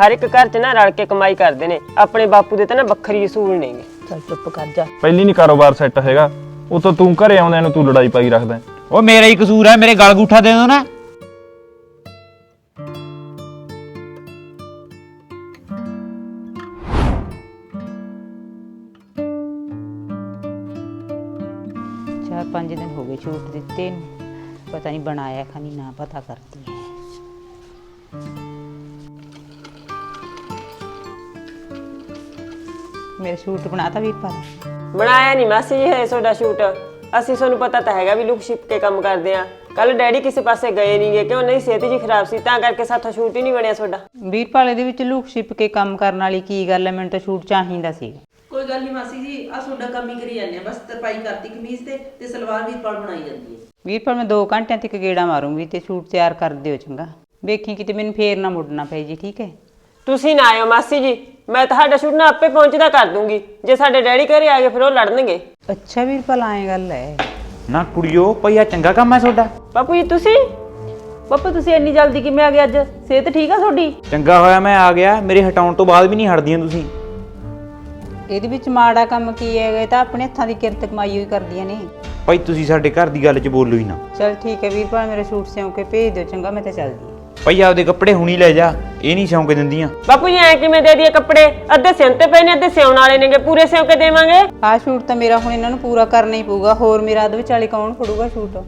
ਹਰ ਇੱਕ ਘਰ 'ਚ ਨਾ ਰਲ ਕੇ ਕਮਾਈ ਕਰਦੇ ਨੇ। ਆਪਣੇ ਬਾਪੂ ਦੇ ਤਾਂ ਨਾ ਵੱਖਰੀ ਅਸੂਲ ਨੇਗੇ। ਚੱਲ ਚੁੱਪ ਕਰ ਜਾ। ਪਹਿਲੀ ਨਹੀਂ ਕਾਰੋਬਾਰ ਸੈੱਟ ਹੈਗਾ। ਉਹ ਤਾਂ ਤੂੰ ਘਰੇ ਆਉਂਦਿਆਂ ਨੂੰ ਤੂੰ ਲੜਾਈ ਪਾਈ ਰੱਖਦਾ ਹੈ। ਉਹ ਮੇਰਾ ਹੀ ਕਸੂਰ ਹੈ ਮੇਰੇ ਗਲ ਗੂਠਾ ਦੇ ਦੋ ਨਾ। ਚਾਰ ਪੰਜ ਦਿਨ ਹੋ ਗਏ ਛੂਟ ਦਿੱਤੇ ਨੂੰ। ਪਤਾ ਨਹੀਂ ਬਣਾਇਆ ਖਾਨੀ ਨਾ ਪਤਾ ਕਰਦੀ। ਹੈ ਮੇਰੇ ਸ਼ੂਟ ਬਣਾਤਾ ਵੀਰਪਾਲ ਬਣਾਇਆ ਨਹੀਂ ਮਾਸੀ ਜੀ ਹੈ ਤੁਹਾਡਾ ਸ਼ੂਟ। ਅਸੀਂ ਤੁਹਾਨੂੰ ਪਤਾ ਤਾਂ ਹੈਗਾ ਵੀ ਲੁਕ ਛਿਪ ਕੇ ਕੰਮ ਕਰਦੇ ਆ। ਕੱਲ ਡੈਡੀ ਕਿਸੇ ਪਾਸੇ ਗਏ ਨਹੀਂਗੇ ਕਿਉਂ ਨਹੀਂ ਸਿਹਤ ਜੀ ਖਰਾਬ ਸੀ ਤਾਂ ਕਰਕੇ ਸਾਥੋਂ ਸ਼ੂਟ ਹੀ ਨਹੀਂ ਬਣਿਆ ਤੁਹਾਡਾ। ਵੀਰਪਾਲ ਦੇ ਵਿੱਚ ਲੂਕ ਛਿਪ ਕੇ ਕੰਮ ਕਰਨ ਵਾਲੀ ਕੀ ਗੱਲ ਹੈ ਮੈਨੂੰ ਤਾਂ ਸ਼ੂਟ ਚਾਹੀਦਾ ਸੀ। ਕੋਈ ਗੱਲ ਨਹੀਂ ਮਾਸੀ ਜੀ ਆ ਤੁਹਾਡਾ ਕੰਮ ਹੀ ਕਰੀ ਜਾਂਦੇ ਆ ਬਸ ਤਰਪਾਈ ਕਰਤੀ ਕਮੀਜ਼ ਤੇ ਤੇ ਸਲਵਾਰ ਵੀ ਪੜ ਬਣਾਈ ਜਾਂਦੀ ਹੈ। ਵੀਰਪਾਲ ਮੈਂ 2 ਘੰਟਿਆਂ ਤੱਕ ਗੇੜਾ ਮਾਰੂੰਗੀ ਤੇ ਸ਼ੂਟ ਤਿਆਰ ਕਰ ਦਿਓ ਚੰਗਾ। ਵੇਖੀ ਕਿਤੇ ਮੈਨੂੰ ਫੇਰ ਨਾ ਮੁੜਨਾ ਪਏ ਜੀ ਠੀਕ ਹੈ? ਤੁਸੀਂ ਨਾ ਆਇਓ ਮਾਸੀ ਜੀ ਮੈਂ ਤੁਹਾਡਾ ਸ਼ੂਟ ਨਾ ਆਪੇ ਪਹੁੰਚਦਾ ਕਰ ਦੂੰਗੀ। ਜੇ ਸਾਡੇ ਡੈਡੀ ਘਰੇ ਆ ਗਏ ਫਿਰ ਉਹ ਲੜਨਗੇ। ਅੱਛਾ ਵੀਰਪਾਲ ਆਏ ਗੱਲ ਹੈ ਨਾ ਕੁੜੀਓ ਭਈਆ ਚੰਗਾ ਕੰਮ ਹੈ ਤੁਹਾਡਾ। ਬਾਪੂ ਜੀ ਤੁਸੀਂ? ਪਾਪਾ ਤੁਸੀਂ ਇੰਨੀ ਜਲਦੀ ਕਿਵੇਂ ਆ ਗਏ ਅੱਜ? ਸਿਹਤ ਠੀਕ ਆ ਤੁਹਾਡੀ? ਚੰਗਾ ਹੋਇਆ ਮੈਂ ਆ ਗਿਆ ਮੇਰੇ ਹਟਾਉਣ ਤੋਂ ਬਾਅਦ ਵੀ ਨਹੀਂ ਹਟਦੀਆਂ ਤੁਸੀਂ। ਇਹਦੇ ਵਿੱਚ ਮਾੜਾ ਕੰਮ ਕੀ ਹੈਗਾ ਇਹ ਤਾਂ ਆਪਣੇ ਹੱਥਾਂ ਦੀ ਕਿਰਤ ਕਮਾਈ ਹੋਈ ਕਰਦੀਆਂ ਨੇ। ਭਾਈ ਤੁਸੀਂ ਸਾਡੇ ਘਰ ਦੀ ਗੱਲ 'ਚ ਬੋਲੋ ਹੀ ਨਾ। ਚਲ ਠੀਕ ਹੈ ਵੀਰਪਾਲ ਮੇਰੇ ਸੂਟ ਸਿਉਂ ਕੇ ਭੇਜ ਦਿਓ ਚੰਗਾ ਮੈਂ ਤਾਂ ਚੱਲਦੀ ਹਾਂ ਭਈ ਆਪਦੇ ਕੱਪੜੇ ਹੁਣੀ ਲੈ ਜਾ। ਇਹ ਨਹੀਂ ਸਿਉਂ ਕੇ ਦਿੰਦੀਆਂ। ਬਾਪੂ ਜੀ ਐ ਕਿਵੇਂ ਦੇ ਦਈਏ ਕੱਪੜੇ? ਅੱਧੇ ਸਿਉਂਤੇ ਪਏ ਨੇ ਅੱਧੇ ਸਿਉਣ ਵਾਲੇ ਨੇਗੇ। ਪੂਰੇ ਸਿਉਂ ਕੇ ਦੇਵਾਂਗੇ? ਆਹ ਸ਼ੂਟ ਤਾਂ ਮੇਰਾ ਹੁਣ ਇਹਨਾਂ ਨੂੰ ਪੂਰਾ ਕਰਨਾ ਹੀ ਪਊਗਾ। ਹੋਰ ਮੇਰਾ ਅੱਧ ਵਿਚਾਲੇ ਕੌਣ ਫੜੂਗਾ ਸ਼ੂਟ?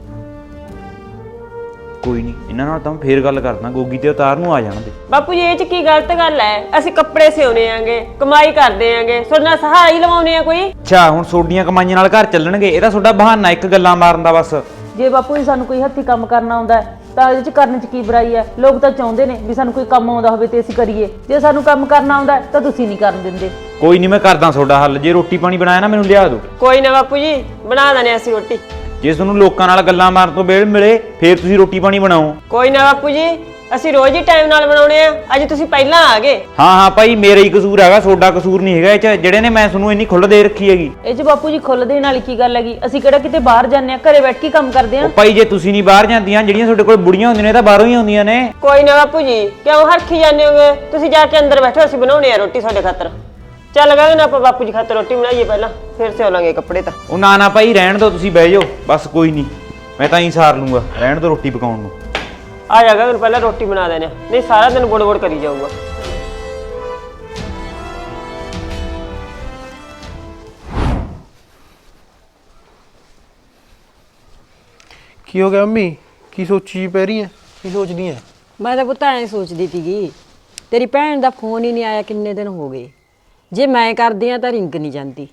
ਕੋਈ ਨਹੀਂ ਇਹਨਾਂ ਨਾਲ ਤਾਂ ਮੈਂ ਫੇਰ ਗੱਲ ਕਰਦਾ ਗੋਗੀ ਤੇ ਉਤਾਰ ਨੂੰ ਆ ਜਾਣ ਦੇ ਬਾਪੂ ਜੀ ਇਹ ਚ ਕੀ ਗਲਤ ਗੱਲ ਐ? ਅਸੀਂ ਕੱਪੜੇ ਸਿਉਨੇ ਆਂਗੇ ਕਮਾਈ ਕਰਦੇ ਆਂਗੇ ਤੁਹਾਡਾ ਸਹਾਰਾ ਹੀ ਲਵਾਉਨੇ ਆ ਕੋਈ? ਅੱਛਾ ਹੁਣ ਸੋਡੀਆਂ ਕਮਾਈਆਂ ਨਾਲ ਘਰ ਚੱਲਣਗੇ ਇਹ ਤਾਂ ਤੁਹਾਡਾ ਬਹਾਨਾ ਇੱਕ ਗੱਲਾਂ ਮਾਰਨ ਦਾ ਬਸ। ਜੇ ਬਾਪੂ ਜੀ ਸਾਨੂੰ ਕੋਈ ਹੱਥੀ ਕੰਮ ਕਰਨਾ ਆਉਂਦਾ ਹੈ, ਤਾਂ ਇਹਦੇ ਚ ਕਰਨ ਚ ਕੀ ਬੁਰਾਈ ਹੈ? ਲੋਕ ਤਾਂ ਚਾਹੁੰਦੇ ਨੇ ਵੀ ਸਾਨੂੰ ਕੋਈ ਕੰਮ ਆਉਂਦਾ ਹੋਵੇ ਤੇ ਅਸੀਂ ਕਰੀਏ। ਜੇ ਸਾਨੂੰ ਕੰਮ ਕਰਨਾ ਆਉਂਦਾ ਹੈ, ਤਾਂ ਤੁਸੀਂ ਨਹੀਂ ਕਰਨ ਦਿੰਦੇ। ਕੋਈ ਨਹੀਂ ਮੈਂ ਕਰਦਾ ਤੁਹਾਡਾ ਹੱਲ। ਜੇ ਰੋਟੀ ਪਾਣੀ ਬਣਾਇਆ ਨਾ ਮੈਨੂੰ ਲਿਆ ਦਿਓ। ਕੋਈ ਨਾ ਬਾਪੂ ਜੀ ਬਣਾ ਦਨੇ ਅਸੀਂ ਰੋਟੀ। ਜੇ ਤੁਹਾਨੂੰ ਲੋਕਾਂ ਨਾਲ ਗੱਲਾਂ ਮਾਰਨ ਤੋਂ ਵੇਲ ਮਿਲੇ ਫੇਰ ਤੁਸੀਂ ਰੋਟੀ ਪਾਣੀ ਬਣਾਓ। ਕੋਈ ਨਾ ਬਾਪੂ ਜੀ ਅਸੀਂ ਰੋਜ਼ ਹੀ ਟਾਈਮ ਨਾਲ ਬਣਾਉਣੇ ਆ। ਅੱਜ ਤੁਸੀਂ ਪਹਿਲਾਂ ਆ ਗਏ। ਹਾਂ ਹਾਂ ਭਾਈ ਮੇਰਾ ਹੀ ਕਸੂਰ ਹੈਗਾ ਤੁਹਾਡਾ ਕਸੂਰ ਨਹੀਂ ਹੈਗਾ ਇਹ ਚ। ਜਿਹੜੇ ਨੇ ਮੈਂ ਤੁਹਾਨੂੰ ਇੰਨੀ ਖੁੱਲ੍ਹ ਦੇ ਰੱਖੀ ਹੈਗੀ। ਇਹ ਚ ਬਾਪੂ ਜੀ ਖੁੱਲ ਦੇਣ ਵਾਲੀ ਕੀ ਗੱਲ ਹੈਗੀ? ਅਸੀਂ ਕਿਹੜਾ ਕਿਤੇ ਬਾਹਰ ਜਾਂਦੇ ਆ ਘਰੇ ਬੈਠ ਕੇ ਕੰਮ ਕਰਦੇ ਆ। ਉਹ ਭਾਈ ਜੇ ਤੁਸੀਂ ਨਹੀਂ ਬਾਹਰ ਜਾਂਦੀਆਂ ਜਿਹੜੀਆਂ ਤੁਹਾਡੇ ਕੋਲ ਬੁੜੀਆਂ ਹੁੰਦੀਆਂ ਨੇ ਇਹ ਤਾਂ ਬਾਹਰੋਂ ਹੀ ਆਉਂਦੀਆਂ ਨੇ। ਕੋਈ ਨਾ ਬਾਪੂ ਜੀ ਕਿਉਂ ਹਰਖੀ ਜਾਂਦੇ ਹੋਗੇ? ਤੁਸੀਂ ਜਾ ਕੇ ਅੰਦਰ ਬੈਠੋ ਅਸੀਂ ਬਣਾਉਣੇ ਆ ਰੋਟੀ ਤੁਹਾਡੇ ਖਾਤਰ। ਚੱਲ ਗਏ ਨਾ ਆਪਾਂ ਬਾਪੂ ਜੀ ਖਾਤਰ ਰੋਟੀ ਬਣਾਈਏ ਪਹਿਲਾਂ ਫਿਰ ਸਿਉ ਲਾਂਗੇ ਕੱਪੜੇ ਤਾਂ। ਉਹ ਨਾ ਨਾ ਭਾਈ ਰਹਿਣ ਦਿਓ ਤੁਸੀਂ ਬਹਿ ਜਾਓ। ਬਸ ਕੋਈ ਨਹੀਂ ਮੈਂ ਤਾਂ ਹੀ ਸਾਰ ਲੂੰਗਾ। ਰਹਿਣ ਦਿਓ ਰੋਟੀ ਪਕਾਉਣ ਨੂੰ। ਆ ਜਾਗਾ ਮੈਨੂੰ ਪਹਿਲਾਂ ਰੋਟੀ ਬਣਾ ਦੇਣੇ ਨਹੀਂ ਸਾਰਾ ਦਿਨ ਗੋੜ ਗੋੜ ਕਰੀ ਜਾਊਗਾ। ਕੀ ਹੋ ਗਿਆ ਮੰਮੀ? ਕੀ ਸੋਚੀ ਪੈ ਰਹੀ ਐ ਕੀ ਸੋਚਦੀ ਐ ਮੈਂ ਤਾਂ ਪੁੱਤ ਐਂ ਸੋਚਦੀ ਸੀਗੀ ਤੇਰੀ ਭੈਣ ਦਾ ਫੋਨ ਹੀ ਨਹੀਂ ਆਇਆ ਕਿੰਨੇ ਦਿਨ ਹੋ ਗਏ। ਜੇ ਮੈਂ ਕਰਦੀ ਆ ਤਾਂ ਰਿੰਗ ਨਹੀਂ ਜਾਂਦੀ।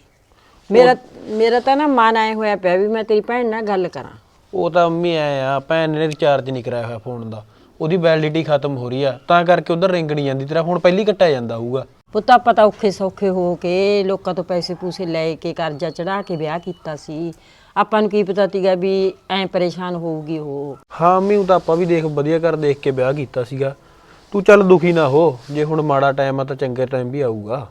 ਮੇਰਾ ਮੇਰਾ ਤਾਂ ਨਾ ਮਨ ਆਏ ਹੋਇਆ ਪਿਆ ਵੀ ਮੈਂ ਤੇਰੀ ਭੈਣ ਨਾਲ ਗੱਲ ਕਰਾਂ। ਉਹ ਤਾਂ ਮੰਮੀ ਐ ਆ ਭੈਣ ਨੇ ਰਿਚਾਰਜ ਨਹੀਂ ਕਰਾਇਆ ਹੋਇਆ ਫੋਨ ਦਾ। ਉਹਦੀ ਵੈਲਿਡਿਟੀ ਖਤਮ ਹੋ ਰਹੀ ਆ। ਤਾਂ ਕਰਕੇ ਉਧਰ ਰਿੰਗ ਨਹੀਂ ਜਾਂਦੀ ਤੇਰਾ ਫੋਨ ਪਹਿਲੀ ਕੱਟਿਆ ਜਾਂਦਾ ਹੋਊਗਾ। ਪੁੱਤ ਆਪਾਂ ਤਾਂ ਔਖੇ ਸੌਖੇ ਹੋ ਕੇ ਲੋਕਾਂ ਤੋਂ ਪੈਸੇ ਪੂਸੇ ਲੈ ਕੇ ਕਰਜ਼ਾ ਚੜਾ ਕੇ ਵਿਆਹ ਕੀਤਾ ਸੀ। ਆਪਾਂ ਨੂੰ ਕੀ ਪਤਾ ਸੀਗਾ ਵੀ ਐਂ ਪਰੇਸ਼ਾਨ ਹੋਊਗੀ ਉਹ। ਹਾਂ ਮੰਮੀ ਉਹ ਤਾਂ ਆਪਾਂ ਵੀ ਦੇਖ ਵਧੀਆ ਕਰ ਦੇਖ ਕੇ ਵਿਆਹ ਕੀਤਾ ਸੀਗਾ। ਤੂੰ ਚੱਲ ਦੁਖੀ ਨਾ ਹੋ ਜੇ ਹੁਣ ਮਾੜਾ ਟਾਈਮ ਆ ਤਾਂ ਚੰਗੇ ਟਾਈਮ ਵੀ ਆਊਗਾ।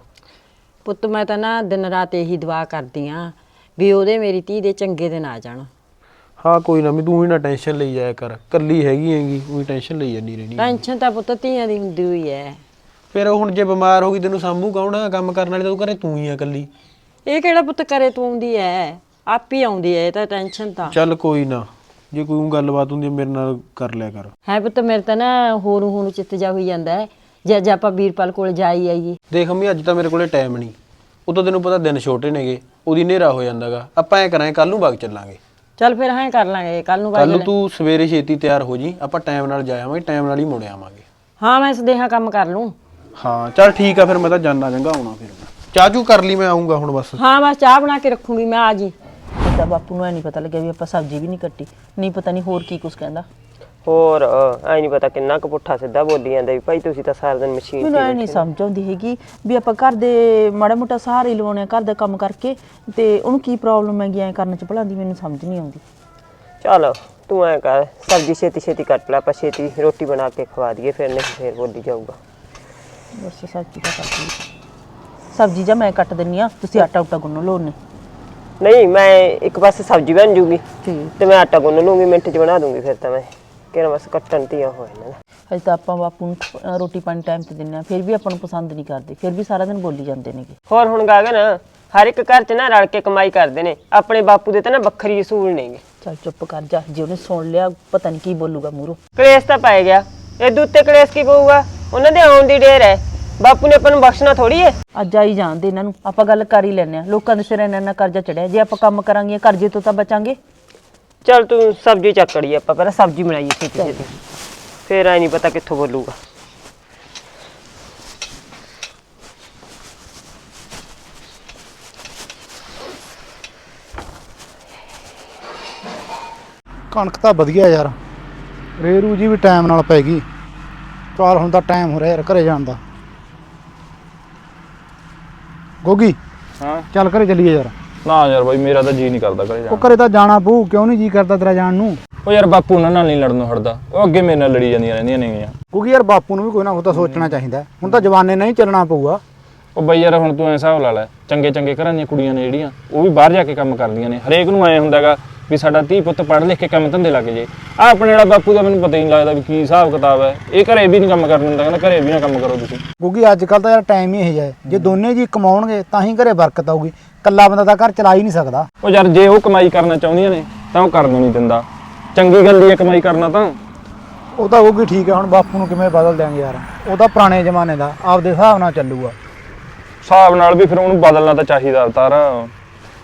ਪੁੱਤ ਮੈਂ ਤਾਂ ਨਾ ਦਿਨ ਰਾਤ ਇਹੀ ਦੁਆ ਕਰਦੀ ਆ ਵੀ ਉਹਦੇ ਮੇਰੀ ਧੀ ਦੇ ਚੰਗੇ ਦਿਨ ਆ ਜਾਣ। ਹਾਂ ਕੋਈ ਨਾ ਮੈਂ ਤੂੰ ਹੀ ਨਾ ਟੈਨਸ਼ਨ ਲਈ ਜਾਇਆ ਕਰ। ਕੱਲੀ ਹੈਗੀ ਹੈਗੀ ਉਹੀ ਟੈਨਸ਼ਨ ਲਈ ਜਾਂਦੀ ਰਹਿਣੀ। ਟੈਨਸ਼ਨ ਤਾਂ ਪੁੱਤ ਧੀਆਂ ਦੀ ਹੁੰਦੀ ਹੋਈ ਐ। ਫਿਰ ਉਹ ਹੁਣ ਜੇ ਬਿਮਾਰ ਹੋ ਗਈ ਤੈਨੂੰ ਸਾਂਭੂ ਕੌਣ ਆ ਕੰਮ ਕਰਨ ਵਾਲੀ? ਤਾਂ ਤੂੰ ਘਰੇ ਤੂੰ ਹੀ ਆ ਕੱਲੀ। ਇਹ ਕਿਹੜਾ ਪੁੱਤ ਕਰੇ ਤੂੰ ਆਉਂਦੀ ਐ? ਆਪ ਹੀ ਆਉਂਦੀ ਐ ਇਹ ਤਾਂ ਟੈਨਸ਼ਨ ਤਾਂ। ਚੱਲ ਕੋਈ ਨਾ ਜੇ ਕੋਈ ਊਂ ਗੱਲਬਾਤ ਹੁੰਦੀ ਮੇਰੇ ਨਾਲ ਕਰ ਲਿਆ ਕਰ। ਹੈ ਪੁੱਤ ਮੇਰੇ ਤਾਂ ਨਾ ਹੋਰ ਹੁਣ ਚਿੱਤ ਜਾ ਹੋਈ ਜਾਂਦਾ ਹੈ ਜੇ ਅੱਜ ਆਪਾਂ ਵੀਰਪਾਲ ਕੋਲ ਜਾਈ ਆਈਏ। ਦੇਖ ਮੰਮੀ ਅੱਜ ਤਾਂ ਮੇਰੇ ਕੋਲੇ ਟਾਈਮ ਨਹੀਂ। ਉਦੋਂ ਤੈਨੂੰ ਪਤਾ ਦਿਨ ਛੋਟੇ ਨੇਗੇ ਉਹਦੀ ਹਨੇਰਾ ਹੋ ਜਾਂਦਾਗਾ। ਆਪਾਂ ਐ ਕਰਾਂਗੇ ਕੱਲ ਨੂੰ ਬਾਗ ਚੱਲਾਂਗੇ। ਚੱਲ ਫਿਰ ਹਾਂ ਕਰ ਲਾਂਗੇ ਕੱਲ ਨੂੰ ਕੱਲ ਤੂੰ ਸਵੇਰੇ ਛੇਤੀ ਤਿਆਰ ਹੋ ਜੀ ਆਪਾਂ ਟਾਈਮ ਨਾਲ ਜਾ ਆਵਾਂਗੇ ਟਾਈਮ ਨਾਲ ਹੀ ਮੁੜ ਆਵਾਂਗੇ। ਹਾਂ ਮੈਂ ਸਦੇਹਾ ਕੰਮ ਕਰ ਲੂੰ। ਹਾਂ ਚੱਲ ਠੀਕ ਆ ਫਿਰ ਮੈਂ ਤਾਂ ਜਾਣਾ ਚੰਗਾ ਆਉਣਾ ਫਿਰ। ਮੈਂ ਚਾਹ ਚੂ ਕਰ ਲਈ ਮੈਂ ਆਉਂਗਾ ਹੁਣ ਬਸ। ਹਾਂ ਬਸ ਚਾਹ ਬਣਾ ਕੇ ਰੱਖੂੰਗੀ ਮੈਂ ਆ ਜੀ। ਤਾਂ ਬਾਪੂ ਨੂੰ ਐ ਨਹੀਂ ਪਤਾ ਲੱਗਿਆ ਵੀ ਆਪਾਂ ਸਬਜ਼ੀ ਵੀ ਨਹੀਂ ਕੱਟੀ। ਨਹੀਂ ਪਤਾ ਨਹੀਂ ਹੋਰ ਕੀ ਕੁਝ ਕਹਿੰਦਾ। ਹੋਰ ਐ ਨਹੀਂ ਪਤਾ ਕਿੰਨਾ ਕੁ ਪੁੱਠਾ ਸਿੱਧਾ ਬੋਲੀ ਜਾਂਦਾ ਵੀ ਭਾਈ ਤੁਸੀਂ ਤਾਂ ਸਾਰਾ ਦਿਨ ਮਸ਼ੀਨ ਮੈਨੂੰ ਐ ਨਹੀਂ ਸਮਝ ਆਉਂਦੀ ਹੈਗੀ ਵੀ ਆਪਾਂ ਘਰ ਦੇ ਮਾੜਾ ਮੋਟਾ ਸਹਾਰਾ ਲਵਾਉਣੇ ਆ ਘਰ ਦਾ ਕੰਮ ਕਰਕੇ ਤੇ ਉਹਨੂੰ ਕੀ ਪ੍ਰੋਬਲਮ ਹੈਗੀ ਐ ਕਰਨ ਚ ਭਲਾ ਦੀ ਮੈਨੂੰ ਸਮਝ ਨਹੀਂ ਆਉਂਦੀ। ਚੱਲ ਤੂੰ ਐ ਕਰ ਸਬਜ਼ੀ ਛੇਤੀ ਛੇਤੀ ਕੱਟ ਲੈ ਆਪਾਂ ਛੇਤੀ ਰੋਟੀ ਬਣਾ ਕੇ ਖਵਾ ਦਈਏ ਫਿਰ ਨਹੀਂ ਫਿਰ ਬੋਲੀ ਜਾਊਗਾ। ਬਸ ਸਬਜ਼ੀ ਦਾ ਕੱਟ ਲਈ। ਸਬਜ਼ੀ ਜਾਂ ਮੈਂ ਕੱਟ ਦਿੰਨੀ ਆ ਤੁਸੀਂ ਆਟਾ ਉਟਾ ਗੁੰਨ ਲਓ ਨੇ ਨਹੀਂ ਮੈਂ ਇੱਕ ਪਾਸੇ ਸਬਜ਼ੀ ਬਣ ਜੂਗੀ ਤੇ ਮੈਂ ਆਟਾ ਗੁੰਨ ਲੂੰਗੀ ਮਿੰਟ 'ਚ ਬਣਾ ਦੂੰਗੀ ਫਿਰ ਤਾਂ ਮੈਂ। ਕਿਹੜਾ ਬਸ ਕੱਟਣ ਤੀਆਂ ਹੋਏ ਨੇ। ਹਜੇ ਤਾਂ ਆਪਾਂ ਬਾਪੂ ਨੂੰ ਅਹ ਰੋਟੀ ਪਾਣੀ ਟਾਈਮ ਤੇ ਦਿੰਨੇ ਆ ਫਿਰ ਵੀ ਆਪਾਂ ਨੂੰ ਪਸੰਦ ਨਹੀਂ ਕਰਦੇ ਫਿਰ ਵੀ ਸਾਰਾ ਦਿਨ ਬੋਲੀ ਜਾਂਦੇ ਨੇਗੇ। ਹੋਰ ਹੁਣ ਗਾਗਨ ਹਰ ਇੱਕ ਘਰ 'ਚ ਨਾ ਰਲ ਕੇ ਕਮਾਈ ਕਰਦੇ ਨੇ ਆਪਣੇ ਬਾਪੂ ਦੇ ਤਾਂ ਨਾ ਵੱਖਰੀ ਅਸੂਲ ਨੇਗੇ। ਚੱਲ ਚੁੱਪ ਕਰ ਜਾ ਜੇ ਉਹਨੇ ਸੁਣ ਲਿਆ ਪਤਾ ਨਹੀਂ ਕੀ ਬੋਲੂਗਾ ਮੂਰੋ। ਕਲੇਸ਼ ਤਾਂ ਪੈ ਗਿਆ ਇਹ ਉੱਤੇ ਕਲੇਸ਼ ਕੀ ਪਊਗਾ? ਉਹਨਾਂ ਦੇ ਆਉਣ ਦੀ ਢੇਰ ਹੈ। ਬਾਪੂ ਨੇ ਆਪਾਂ ਨੂੰ ਬਖਸ਼ਣਾ ਥੋੜੀ ਹੈ। ਅੱਜ ਆਈ ਜਾਂਦੇ ਇਹਨਾਂ ਨੂੰ ਆਪਾਂ ਗੱਲ ਕਰ ਹੀ ਲੈਨੇ ਆ ਲੋਕਾਂ ਦੇ ਸਿਰ ਇੰਨਾ ਇੰਨਾ ਕਰਜ਼ਾ ਚੜਿਆ ਜੇ ਆਪਾਂ ਕੰਮ ਕਰਾਂਗੇ ਕਰਜ਼ੇ ਤੋਂ ਤਾਂ ਬਚਾਂਗੇ। ਚੱਲ ਤੂੰ ਸਬਜ਼ੀ ਚੱਕੜੀ ਆਪਾਂ ਪਹਿਲਾਂ ਸਬਜ਼ੀ ਬਣਾਈਏ ਛੇਤੀ ਛੇਤੀ ਫੇਰ ਐ ਨਹੀਂ ਪਤਾ ਕਿੱਥੋਂ ਬੋਲੂਗਾ। ਕਣਕ ਤਾਂ ਵਧੀਆ ਯਾਰ। ਰੇਰੂ ਜੀ ਵੀ ਟਾਈਮ ਨਾਲ ਪੈ ਗਈ। ਚਾਲ ਹੁਣ ਤਾਂ ਟਾਈਮ ਹੋ ਰਿਹਾ ਯਾਰ ਘਰੇ ਜਾਣ ਦਾ। ਗੋਗੀ ਹਾਂ। ਚੱਲ ਘਰੇ ਚੱਲੀਏ ਯਾਰ। ਨਾ ਯਾਰ ਬਾਈ ਮੇਰਾ ਤਾਂ ਜੀ ਨਹੀਂ ਕਰਦਾ ਘਰੇ ਉਹ ਜਾਣ ਘਰੇ ਤਾਂ ਜਾਣਾ ਪਊ ਕਿਉਂ ਨਹੀਂ ਜੀ ਕਰਦਾ ਤੇਰਾ ਜਾਣ ਨੂੰ? ਉਹ ਯਾਰ ਬਾਪੂ ਉਹਨਾਂ ਨਾਲ ਨਹੀਂ ਲੜਨੋਂ ਹਟਦਾ। ਉਹ ਅੱਗੇ ਮੇਰੇ ਨਾਲ ਲੜੀ ਜਾਂਦੀਆਂ ਰਹਿੰਦੀਆਂ ਨੇਗੀਆਂ। ਕਿਉਂਕਿ ਯਾਰ ਬਾਪੂ ਨੂੰ ਵੀ ਕੋਈ ਨਾ ਕੋਈ ਤਾਂ ਸੋਚਣਾ ਚਾਹੀਦਾ। ਹੁਣ ਤਾਂ ਜਵਾਨੇ ਨਹੀਂ ਚੱਲਣਾ ਪਊਗਾ। ਉਹ ਬਈ ਯਾਰ ਹੁਣ ਤੂੰ ਐ ਹਿਸਾਬ ਲਾ ਲੈ। ਚੰਗੇ ਚੰਗੇ ਘਰਾਂ ਦੀਆਂ ਕੁੜੀਆਂ ਨੇ ਜਿਹੜੀਆਂ ਉਹ ਵੀ ਬਾਹਰ ਜਾ ਕੇ ਕੰਮ ਕਰਦੀਆਂ ਨੇ। ਹਰੇਕ ਨੂੰ ਐ ਹੁੰਦਾਗਾ ਵੀ ਸਾਡਾ ਧੀ ਪੁੱਤ ਪੜ੍ਹ ਲਿਖ ਕੇ ਕੰਮ ਧੰਦੇ ਲੱਗ ਜੇ। ਆ ਆਪਣੇ ਵਾਲਾ ਬਾਪੂ ਦਾ ਮੈਨੂੰ ਪਤਾ ਹੀ ਨਹੀਂ ਲੱਗਦਾ ਵੀ ਕੀ ਹਿਸਾਬ ਕਿਤਾਬ ਹੈ। ਇਹ ਘਰੇ ਵੀ ਨਹੀਂ ਕੰਮ ਕਰਨ ਦਿੰਦਾ ਕਹਿੰਦਾ ਘਰੇ ਵੀ ਨਾ ਕੰਮ ਕਰੋ ਤੁਸੀਂ। ਕਿਉਂਕਿ ਅੱਜ ਕੱਲ ਤਾਂ ਯਾਰ ਟਾਈਮ ਹੀ ਇਹ ਜਿਹਾ ਹੈ। ਜੇ ਦੋਨੇ ਜੀ ਕਮਾਉਣਗੇ ਤਾਂ ਹੀ ਘਰੇ ਬਰਕਤ ਆਊਗੀ। ਕੱਲਾ ਬੰਦਾ ਤਾਂ ਘਰ ਚਲਾ ਹੀ ਨਹੀਂ ਸਕਦਾ। ਉਹ ਯਾਰ ਜੇ ਉਹ ਕਮਾਈ ਕਰਨਾ ਚਾਹੁੰਦੀਆਂ ਨੇ ਤਾਂ ਉਹ ਕਰਨ ਨਹੀਂ ਦਿੰਦਾ। ਚੰਗੀ ਗੱਲ ਹੀ ਹੈ ਕਮਾਈ ਕਰਨਾ ਤਾਂ। ਉਹ ਤਾਂ ਹੋਊਗੀ ਠੀਕ ਹੈ ਹੁਣ ਬਾਪੂ ਨੂੰ ਕਿਵੇਂ ਬਦਲ ਦਿਆਂਗੇ ਯਾਰ? ਉਹ ਤਾਂ ਪੁਰਾਣੇ ਜ਼ਮਾਨੇ ਦਾ ਆਪਦੇ ਹਿਸਾਬ ਨਾਲ ਚੱਲੂਗਾ। ਹਿਸਾਬ ਨਾਲ ਵੀ ਫਿਰ ਉਹਨੂੰ ਬਦਲਣਾ ਤਾਂ ਚਾਹੀਦਾ ਅਵਤਾਰ।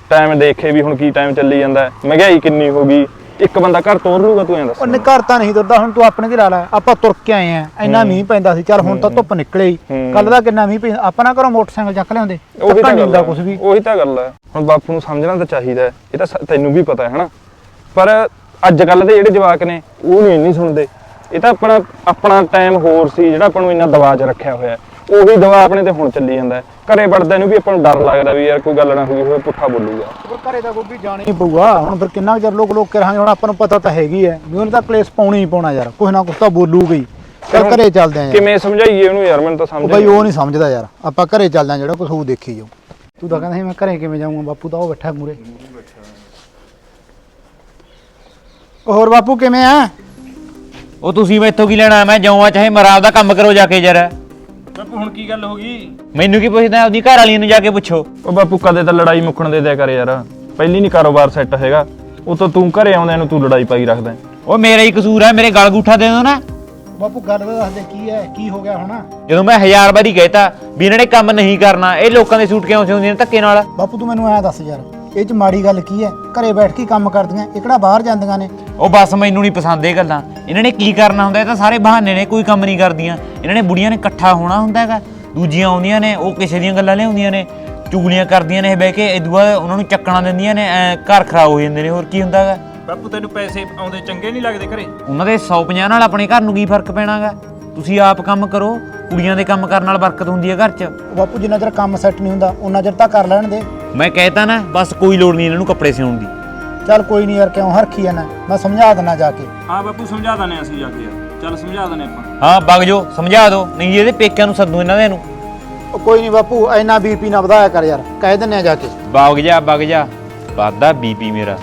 ਟਾਈਮ ਦੇਖੇ ਵੀ ਹੁਣ ਕੀ ਟਾਈਮ ਚੱਲੀ ਜਾਂਦਾ। ਮਹਿੰਗਾਈ ਕਿੰਨੀ ਹੋ ਗਈ। ਇੱਕ ਬੰਦਾ ਘਰ ਤੋਰ ਲੂਗਾ ਤੂੰ ਐਂ ਦੱਸ। ਉਹਨੇ ਘਰ ਤਾਂ ਨਹੀਂ ਤੁਰਦਾ ਹੁਣ ਤੂੰ ਆਪਣੇ ਤੇ ਲਾ ਲੈ। ਆਪਾਂ ਤੁਰ ਕੇ ਆਏ ਆ। ਇੰਨਾ ਮੀਂਹ ਪੈਂਦਾ ਸੀ। ਚੱਲ ਹੁਣ ਤਾਂ ਧੁੱਪ ਨਿਕਲੇ ਹੀ। ਕੱਲ ਦਾ ਕਿੰਨਾ ਮੀਂਹ ਪੈਂਦਾ। ਆਪਾਂ ਨਾ ਘਰੋਂ ਮੋਟਰਸਾਈਕਲ ਚੱਕ ਲਿਆਉਂਦੇ। ਉਹੀ ਤਾਂ ਨਹੀਂ ਗੱਲ ਹੈ। ਕੁਝ ਵੀ। ਉਹੀ ਤਾਂ ਗੱਲ ਹੈ। ਹੁਣ ਬਾਪੂ ਨੂੰ ਸਮਝਣਾ ਤਾਂ ਚਾਹੀਦਾ। ਇਹ ਤਾਂ ਤੈਨੂੰ ਵੀ ਪਤਾ ਹੈ ਹਨਾ। ਪਰ ਅੱਜ ਕੱਲ ਦੇ ਜਿਹੜੇ ਜਵਾਕ ਨੇ ਉਹ ਨਹੀਂ ਇੰਨੀ ਸੁਣਦੇ। ਇਹ ਤਾਂ ਆਪਣਾ ਆਪਣਾ ਟਾਈਮ ਹੋਰ ਸੀ ਜਿਹੜਾ ਆਪਾਂ ਨੂੰ ਇੰਨਾ ਦਬਾਅ 'ਚ ਰੱਖਿਆ ਹੋਇਆ ਹੈ। ਉਹੀ ਦਬਾਅ ਆਪਣੇ ਤੇ ਹੁਣ ਚੱਲੀ ਜਾਂਦਾ ਹੈ। ਘਰੇ ਵੜਦੇ ਨੂੰ ਵੀ ਆਪਾਂ ਨੂੰ ਡਰ ਲੱਗਦਾ ਵੀ ਯਾਰ ਕੋਈ ਗੱਲ ਨਾ ਹੋਈ ਹੋਵੇ ਪੁੱਠਾ ਬੋਲੂਗਾ। ਪਰ ਘਰੇ ਤਾਂ ਕੋਈ ਜਾਣੀ ਹੀ ਪਊਗਾ। ਹੁਣ ਫਿਰ ਕਿੰਨਾ ਕੁ ਚਿਰ ਲੋਕ ਲੋਕ ਕੇ ਰਹਾਂਗੇ ਹੁਣ ਆਪਾਂ ਨੂੰ ਪਤਾ ਤਾਂ ਹੈਗੀ ਹੈ। ਵੀ ਉਹਨੇ ਤਾਂ ਕਲੇਸ਼ ਪਾਉਣੀ ਹੀ ਪਾਉਣਾ ਯਾਰ। ਕੁਛ ਨਾ ਕੁਛ ਤਾਂ ਬੋਲੂਗਾ ਹੀ ਚੱਲ ਘਰੇ ਚੱਲਦੇ ਆ ਯਾਰ। ਕਿਵੇਂ ਸਮਝਾਈਏ ਉਹਨੂੰ ਯਾਰ ਮੈਨੂੰ ਤਾਂ ਉਹ ਸਮਝ ਬਈ ਉਹ ਨਹੀਂ ਸਮਝਦਾ ਯਾਰ। ਆਪਾਂ ਘਰੇ ਚੱਲਦੇ ਆ ਜਿਹੜਾ ਕੁਛ ਹੋਊ ਦੇਖੀ ਜਾਊ ਤੂੰ ਤਾਂ ਕਹਿੰਦਾ ਸੀ ਮੈਂ ਘਰੇ ਕਿਵੇਂ ਜਾਊਂਗਾ? ਬਾਪੂ ਤਾਂ ਉਹ ਬੈਠਾ ਮੂਰੇ ਹੋਰ ਬਾਪੂ ਕਿਵੇਂ ਆ? ਉਹ ਤੁਸੀਂ ਮੈਥੋਂ ਕੀ ਲੈਣਾ? ਮੈਂ ਜਾਵਾਂ ਚਾਹੇ ਮਰਾਂ ਆਪਦਾ ਕੰਮ ਕਰੋ ਜਾ ਕੇ ਯਾਰ। ਬਾਪੂ ਹੁਣ ਕੀ ਗੱਲ ਹੋ ਗਈ? ਮੈਨੂੰ ਕੀ ਪੁੱਛਦਾ ਆਪਦੀ ਘਰ ਵਾਲੀ ਨੂੰ ਜਾ ਕੇ ਪੁੱਛੋ। ਉਹ ਬਾਪੂ ਕਦੇ ਤਾਂ ਲੜਾਈ ਮੁੱਕਣ ਦੇ ਦਿਆ ਕਰ ਯਾਰ। ਪਹਿਲੀ ਨਹੀਂ ਕਾਰੋਬਾਰ ਸੈੱਟ ਹੈਗਾ। ਉਹ ਤਾਂ ਤੂੰ ਘਰੇ ਆਉਂਦਿਆਂ ਨੂੰ ਤੂੰ ਲੜਾਈ ਪਾਈ ਰੱਖਦਾ ਹੈ। ਉਹ ਮੇਰਾ ਹੀ ਕਸੂਰ ਹੈ ਮੇਰੇ ਗਲ ਗੂਠਾ ਦੇ ਦੋ ਨਾ। ਬਾਪੂ ਗੱਲ ਤਾਂ ਦੱਸ ਦੇ ਕੀ ਹੈ ਕੀ ਹੋ ਗਿਆ ਹੁਣ? ਜਦੋਂ ਮੈਂ ਹਜ਼ਾਰ ਵਾਰੀ ਕਹਿਤਾ ਵੀ ਇਹਨਾਂ ਨੇ ਕੰਮ ਨਹੀਂ ਕਰਨਾ ਇਹ ਲੋਕਾਂ ਦੇ ਸੂਟ ਕਿਉਂ ਸਿਉਂਦੀਆਂ ਨੇ ਧੱਕੇ ਨਾਲ? ਬਾਪੂ ਤੂੰ ਮੈਨੂੰ ਐ ਦੱਸ ਯਾਰ। ਇਹ ਚ ਮਾੜੀ ਗੱਲ ਕੀ ਹੈ? ਘਰੇ ਬੈਠ ਕੇ ਹੀ ਕੰਮ ਕਰਦੀਆਂ ਇਹ ਕਿਹੜਾ ਬਾਹਰ ਜਾਂਦੀਆਂ ਨੇ? ਉਹ ਬਸ ਮੈਨੂੰ ਨਹੀਂ ਪਸੰਦ ਇਹ ਗੱਲਾਂ। ਇਹਨਾਂ ਨੇ ਕੀ ਕਰਨਾ ਹੁੰਦਾ ਇਹ ਤਾਂ ਸਾਰੇ ਬਹਾਨੇ ਨੇ ਕੋਈ ਕੰਮ ਨਹੀਂ ਕਰਦੀਆਂ। ਇਹਨਾਂ ਨੇ ਬੁੜੀਆਂ ਨੇ ਇਕੱਠਾ ਹੋਣਾ ਹੁੰਦਾ ਹੈਗਾ। ਦੂਜੀਆਂ ਆਉਂਦੀਆਂ ਨੇ ਉਹ ਕਿਸੇ ਦੀਆਂ ਗੱਲਾਂ ਲਿਆਉਂਦੀਆਂ ਨੇ। ਚੁਗਲੀਆਂ ਕਰਦੀਆਂ ਨੇ ਇਹ ਬਹਿ ਕੇ ਇਦੋਂ ਬਾਅਦ ਉਹਨਾਂ ਨੂੰ ਚੱਕਣਾ ਦਿੰਦੀਆਂ ਨੇ ਐਂ ਘਰ ਖਰਾਬ ਹੋ ਜਾਂਦੇ ਨੇ ਹੋਰ ਕੀ ਹੁੰਦਾ ਹੈਗਾ? ਬਾਪੂ ਤੈਨੂੰ ਪੈਸੇ ਆਉਂਦੇ ਚੰਗੇ ਨਹੀਂ ਲੱਗਦੇ ਘਰੇ? ਉਹਨਾਂ ਦੇ 150 ਨਾਲ ਆਪਣੇ ਘਰ ਨੂੰ ਕੀ ਫ਼ਰਕ ਪੈਣਾਗਾ? ਤੁਸੀਂ ਆਪ ਕੰਮ ਕਰੋ ਕੁੜੀਆਂ ਦੇ ਕੰਮ ਕਰਨ ਨਾਲ ਬਰਕਤ ਹੁੰਦੀ ਹੈ ਘਰ 'ਚ। ਬਾਪੂ ਜਿੰਨਾ ਚਿਰ ਕੰਮ ਸੈੱਟ ਨਹੀਂ ਹੁੰਦਾ ਉਹਨਾਂ ਚਿਰ ਤਾਂ ਕਰ ਲੈਣ ਦੇ। ਮੈਂ ਕਹਿਤਾ ਨਾ ਬਸ ਕੋਈ ਲੋੜ ਨਹੀਂ ਇਹਨਾਂ ਨੂੰ ਕੱਪੜੇ ਸਿਉਣ ਦੀ। ਚੱਲ ਕੋਈ ਨਹੀਂ ਯਾਰ ਕਿਉਂ ਹਰਖੀ ਐ ਨਾ। ਮੈਂ ਸਮਝਾ ਦਿੰਦਾ ਜਾ ਕੇ। ਹਾਂ ਬਾਪੂ ਸਮਝਾ ਦਨੇ ਅਸੀਂ ਜਾ ਕੇ ਯਾਰ। ਚੱਲ ਸਮਝਾ ਦਨੇ ਆਪਾਂ। ਹਾਂ ਵਗ ਜੋ ਸਮਝਾ ਦਿਓ। ਨਹੀਂ ਇਹਦੇ ਪੇਕਿਆਂ ਨੂੰ ਸੱਦੂ ਇਹਨਾਂ ਦੇ ਨੂੰ ਉਹ ਕੋਈ ਨਹੀਂ ਬਾਪੂ ਐਨਾ ਬੀਪੀ ਨਾ ਵਧਾਇਆ ਕਰ ਯਾਰ। ਕਹਿ ਦਿੰਨੇ ਆ ਜਾ ਕੇ। ਵਗ ਜਾ ਵਗ ਜਾ। ਵਾਦਾ ਬੀਪੀ ਮੇਰਾ।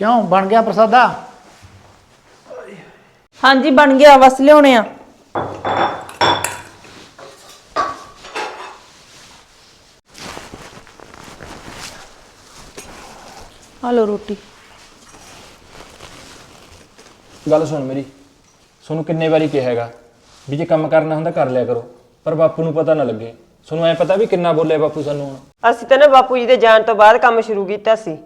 ਕਿਉਂ? ਬਣ ਗਿਆ ਪ੍ਰਸਾਦਾ? ਹਾਂਜੀ ਬਣ ਗਿਆ ਬਸ ਲਿਆਉਣੇ ਆ। ਹਲੋ ਰੋਟੀ। ਗੱਲ ਸੁਣ ਮੇਰੀ। ਤੁਹਾਨੂੰ ਕਿੰਨੇ ਵਾਰੀ ਕਿਹਾ ਹੈਗਾ ਵੀ ਜੇ ਕੰਮ ਕਰਨਾ ਹੁੰਦਾ ਕਰ ਲਿਆ ਕਰੋ ਪਰ ਬਾਪੂ ਨੂੰ ਪਤਾ ਨਾ ਲੱਗੇ। ਤੁਹਾਨੂੰ ਐ ਪਤਾ ਵੀ ਕਿੰਨਾ ਬੋਲੇ ਬਾਪੂ ਸਾਨੂੰ ਹੁਣ? ਅਸੀਂ ਤਾਂ ਨਾ ਬਾਪੂ ਜੀ ਦੇ ਜਾਣ ਤੋਂ ਬਾਅਦ ਕੰਮ ਸ਼ੁਰੂ ਕੀਤਾ ਸੀ।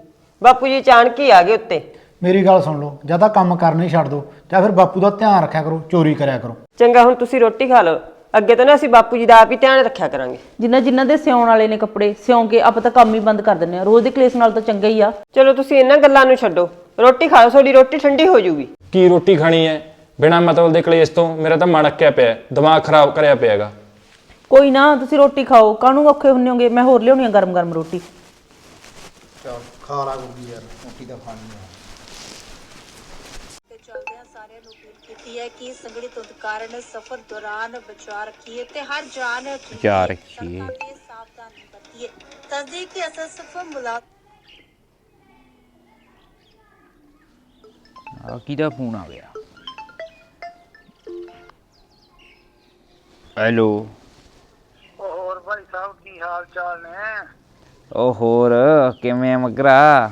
ਬਾਪੂ ਜੀ ਅਚਾਨਕ ਹੀ ਆ ਗਏ ਉੱਤੇ। ਮੇਰੀ ਗੱਲ ਸੁਣ ਲਓ ਜਾਂ ਤਾਂ ਕੰਮ ਕਰਨਾ ਹੀ ਛੱਡ ਦਿਓ ਜਾਂ ਫਿਰ ਬਾਪੂ ਦਾ ਧਿਆਨ ਰੱਖਿਆ ਕਰੋ ਚੋਰੀ ਕਰਿਆ ਕਰੋ। ਚੰਗਾ ਹੁਣ ਤੁਸੀਂ ਰੋਟੀ ਖਾ ਲਓ। ਅੱਗੇ ਤੋਂ ਨਾ ਅਸੀਂ ਬਾਪੂ ਜੀ ਦਾ ਆਪ ਹੀ ਧਿਆਨ ਰੱਖਿਆ ਕਰਾਂਗੇ। ਜਿਨ੍ਹਾਂ ਜਿਨ੍ਹਾਂ ਦੇ ਸਿਉਣ ਵਾਲੇ ਨੇ ਕੱਪੜੇ ਸਿਉਂ ਕੇ ਆਪਾਂ ਤਾਂ ਕੰਮ ਹੀ ਬੰਦ ਕਰ ਦਿੰਨੇ ਆ ਰੋਜ਼ ਦੇ ਕਲੇਸ਼ ਨਾਲ ਤਾਂ ਚੰਗਾ ਹੀ ਆ। ਚਲੋ ਤੁਸੀਂ ਇਹਨਾਂ ਗੱਲਾਂ ਨੂੰ ਛੱਡੋ। ਰੋਟੀ ਖਾਓ ਤੁਹਾਡੀ ਰੋਟੀ ਠੰਡੀ ਹੋ ਜਾਊਗੀ। ਕੀ ਰੋਟੀ ਖਾਣੀ ਹੈ? ਬਿਨਾ ਮਤਲਬ ਦੇ ਕਲੇਸ਼ ਤੋਂ ਮੇਰਾ ਤਾਂ ਮਨ ਅੱਕਿਆ ਪਿਆ ਹੈ, ਦਿਮਾਗ ਖਰਾਬ ਕਰਿਆ ਪਿਆਗਾ ਕੋਈ ਨਾ ਤੁਸੀਂ ਰੋਟੀ ਖਾਓ। ਕਾਹਨੂੰ ਔਖੇ ਹੁੰਨੇ ਹੋਗੇ? ਮੈਂ ਹੋਰ ਲਿਆਉਣੀ ਆ ਗਰਮ ਗਰਮ ਰੋਟੀ ਖਾ ਲਾ ਗੁੱਡੀ ਯਾਰ ਰੋਟੀ ਤਾਂ ਖਾਣੀ ਆ ਤੇ ਚਲਦਿਆਂ ਸਾਰਿਆਂ ਨੂੰ ਅਪੀਲ ਕੀਤੀ ਹੈ ਕਿ ਸੰਗੜੀ ਧੁੰਦ ਕਾਰਨ ਸਫ਼ਰ ਦੌਰਾਨ ਬਚਾਅ ਰੱਖੀਏ ਤੇ ਹਰ ਜਾਨ ਬਚਾਅ ਰੱਖੀਏ ਸਾਵਧਾਨੀ ਵਰਤੀਏ ਤਸਦੀਕ ਕੇ ਅਸਲ ਸਫ਼ਰ ਮੁਲਾ ਆ ਕਿਹਦਾ ਫੋਨ ਆ ਗਿਆ ਹੈਲੋ ਹੋਰ ਭਾਈ ਸਾਹਿਬ ਕੀ ਹਾਲ ਚਾਲ ਨੇ ਉਹ ਹੋਰ ਕਿਵੇਂ ਆ ਮਗਰਾ?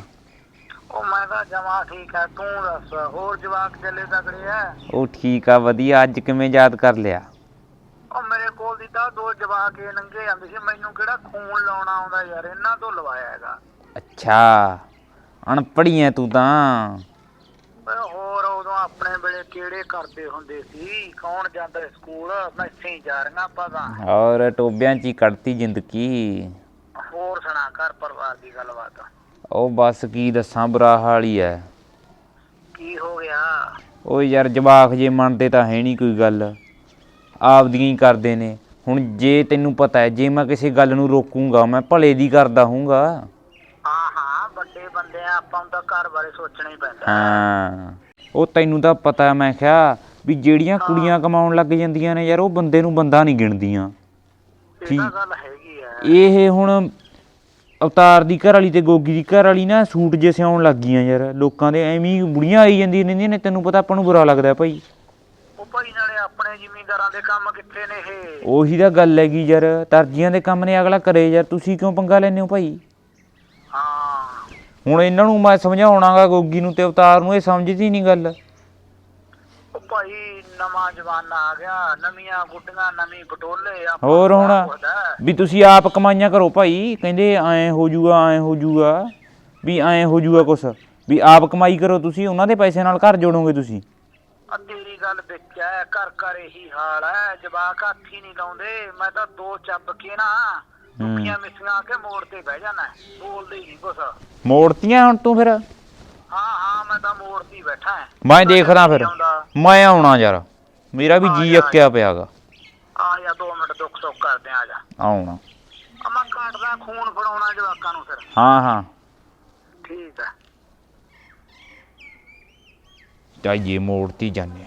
ਉਹ ਮੈਂ ਤਾਂ ਜਮਾ ਠੀਕ ਹੈ ਤੂੰ ਦੱਸ ਹੋਰ ਜਵਾਕ ਚੱਲੇ ਤਗੜੇ ਐ ਉਹ ਠੀਕ ਆ ਵਧੀਆ ਅੱਜ ਕਿਵੇਂ ਯਾਦ ਕਰ ਲਿਆ? ਉਹ ਮੇਰੇ ਕੋਲ ਦੀ ਤਾਂ ਦੋ ਜਵਾਕ ਇਹ ਨੰਗੇ ਜਾਂਦੇ ਸੀ ਮੈਨੂੰ ਕਿਹੜਾ ਖੂਨ ਲਾਉਣਾ ਆਉਂਦਾ ਯਾਰ ਇਹਨਾਂ ਤੋਂ ਲਵਾਇਆ ਹੈਗਾ। ਅੱਛਾ ਅਣਪੜ੍ਹੀ ਐ ਤੂੰ ਤਾਂ। ਓਏ ਹੋਰ ਉਦੋਂ ਆਪਣੇ ਵੇਲੇ ਕਿਹੜੇ ਕਰਦੇ ਹੁੰਦੇ ਸੀ ਕੌਣ ਜਾਂਦਾ ਸਕੂਲ? ਮੈਸੇ ਹੀ ਜਾ ਰਹੀਆਂ ਆਪਾਂ ਤਾਂ। ਔਰ ਟੋਬਿਆਂ 'ਚ ਹੀ ਕੱਢਤੀ ਜ਼ਿੰਦਗੀ। ਹੋਰ ਸੁਣਾ ਘਰ ਪਰਿਵਾਰ ਦੀ ਗੱਲਬਾਤ। ਉਹ ਬਸ ਕੀ ਦੱਸਾਂ ਬੁਰਾ ਹਾਲ ਹੀ ਐ ਕੀ ਹੋ ਗਿਆ? ਉਹ ਯਾਰ ਜਵਾਕ ਜੇ ਮੰਨਦੇ ਤਾਂ ਹੈ ਨਹੀਂ ਕੋਈ ਗੱਲ। ਆਪਦੀਆਂ ਹੀ ਕਰਦੇ ਨੇ। ਹੁਣ ਜੇ ਤੈਨੂੰ ਪਤਾ ਹੈ ਜੇ ਮੈਂ ਕਿਸੇ ਗੱਲ ਨੂੰ ਰੋਕੂੰਗਾ ਮੈਂ ਭਲੇ ਦੀ ਕਰਦਾ ਹੂੰਗਾ ਹਾਂ ਹਾਂ ਵੱਡੇ ਬੰਦੇ ਆ ਆਪਾਂ ਨੂੰ ਤਾਂ ਘਰ ਬਾਰੇ ਸੋਚਣਾ ਹੀ ਪੈਂਦਾ। ਹਾਂ। ਉਹ ਤੈਨੂੰ ਤਾਂ ਪਤਾ ਹੈ, ਮੈਂ ਕਿਹਾ ਵੀ ਜਿਹੜੀਆਂ ਕੁੜੀਆਂ ਕਮਾਉਣ ਲੱਗ ਜਾਂਦੀਆਂ ਨੇ ਯਾਰ ਉਹ ਬੰਦੇ ਨੂੰ ਬੰਦਾ ਨਹੀਂ ਗਿਣਦੀਆਂ। ਇਹ ਤਾਂ ਗੱਲ ਹੈਗੀ ਆ ਇਹ ਹੁਣ ਅਵਤਾਰ ਦੀ ਘਰ ਵਾਲੀ ਤੇ ਗੋਗੀ ਦੀ ਘਰ ਵਾਲੀ ਨਾ ਸੂਟ ਜੇ ਸਿਉਣ ਲੱਗ ਗਈਆਂ ਯਾਰ। ਲੋਕਾਂ ਦੇ ਐਵੇਂ ਹੀ ਬੁੜੀਆਂ ਆਈ ਜਾਂਦੀਆਂ ਰਹਿੰਦੀਆਂ ਨੇ ਤੈਨੂੰ ਪਤਾ ਆਪਾਂ ਨੂੰ ਬੁਰਾ ਲੱਗਦਾ ਭਾਈ। ਉਹ ਭਾਈ ਨਾਲੇ ਆਪਣੇ ਜ਼ਿਮੀਂਦਾਰਾਂ ਦੇ ਕੰਮ ਕਿੱਥੇ ਨੇ ਇਹ? ਉਹੀ ਤਾਂ ਗੱਲ ਹੈਗੀ ਯਾਰ ਤਰਜੀਆਂ ਦੇ ਕੰਮ ਨੇ ਅਗਲਾ ਕਰੇ ਯਾਰ ਤੁਸੀਂ ਕਿਉਂ ਪੰਗਾ ਹੋ ਭਾਈ? ਹਾਂ। ਹੁਣ ਇਹਨਾਂ ਨੂੰ ਮੈਂ ਸਮਝਾਉਣਾਗਾ ਗੋਗੀ ਨੂੰ ਤੇ ਅਵਤਾਰ ਨੂੰ ਇਹ ਸਮਝਦੀ ਨਹੀਂ ਗੱਲ। ਉਹ ਭਾਈ ਨਵਾਂ ਜਵਾਨਾ ਆ ਗਿਆ ਨਵੀਆਂ ਗੁੱਡੀਆਂ ਨਵੀਂ ਪਟੋਲੇ ਆਪਾਂ ਹੋਰ ਹੁਣ ਹੈ। ਵੀ ਤੁਸੀਂ ਆਪ ਕਮਾਈਆਂ ਕਰੋ ਭਾਈ ਕਹਿੰਦੇ ਐ ਹੋ ਜੂਗਾ ਐ ਹੋ ਜੂਗਾ ਵੀ ਐ ਹੋ ਜੂਗਾ ਕੁਛ ਵੀ ਆਪ ਕਮਾਈ ਕਰੋ ਤੁਸੀਂ ਉਹਨਾਂ ਦੇ ਪੈਸੇ ਨਾਲ ਘਰ ਜੋੜੋਗੇ ਤੁਸੀਂ? ਆ ਤੇਰੀ ਗੱਲ ਵਿੱਚ ਹੈ ਘਰ ਘਰ ਇਹੀ ਹਾਲ ਹੈ ਜਵਾਕ ਹੱਥ ਨਹੀਂ ਲਾਉਂਦੇ ਮੈਂ ਤਾਂ ਦੋ ਚੱਬ ਕੇ ਨਾ ਦੁੱਖੀਆਂ ਮਿੱਠੀਆਂ ਆ ਕੇ ਮੋੜ ਤੇ ਬਹਿ ਜਾਣਾ ਬੋਲਦੇ ਹੀ ਨਹੀਂ ਕੁਛ। ਮੋੜਤੀਆਂ ਹੁਣ ਤੂੰ ਫਿਰ? ਹਾਂ ਹਾਂ ਮੈਂ ਤਾਂ ਮੋੜ ਤੇ ਹੀ। ਬੈਠਾ ਮੈਂ ਦੇਖਦਾ ਫਿਰ। ਮੈਂ ਆਉਣਾ ਯਾਰ। ਮੇਰਾ ਵੀ ਜੀ ਅੱਕਿਆ ਪਿਆਗਾ। ਆ ਜਾ 2 ਮਿੰਟ ਦੁੱਖ ਸੁੱਖ ਕਰਦੇ ਆ ਜਾ। ਆਉਣਾ। ਆ ਮੈਂ ਕੱਟਦਾ ਖੂਨ ਫੜਾਉਣਾ ਜਵਾਕਾਂ ਨੂੰ ਫਿਰ। ਹਾਂ ਹਾਂ। ਠੀਕ ਹੈ ਜਾਈਏ ਮੋੜਤੀ ਜਾਂਦੇ ਆ।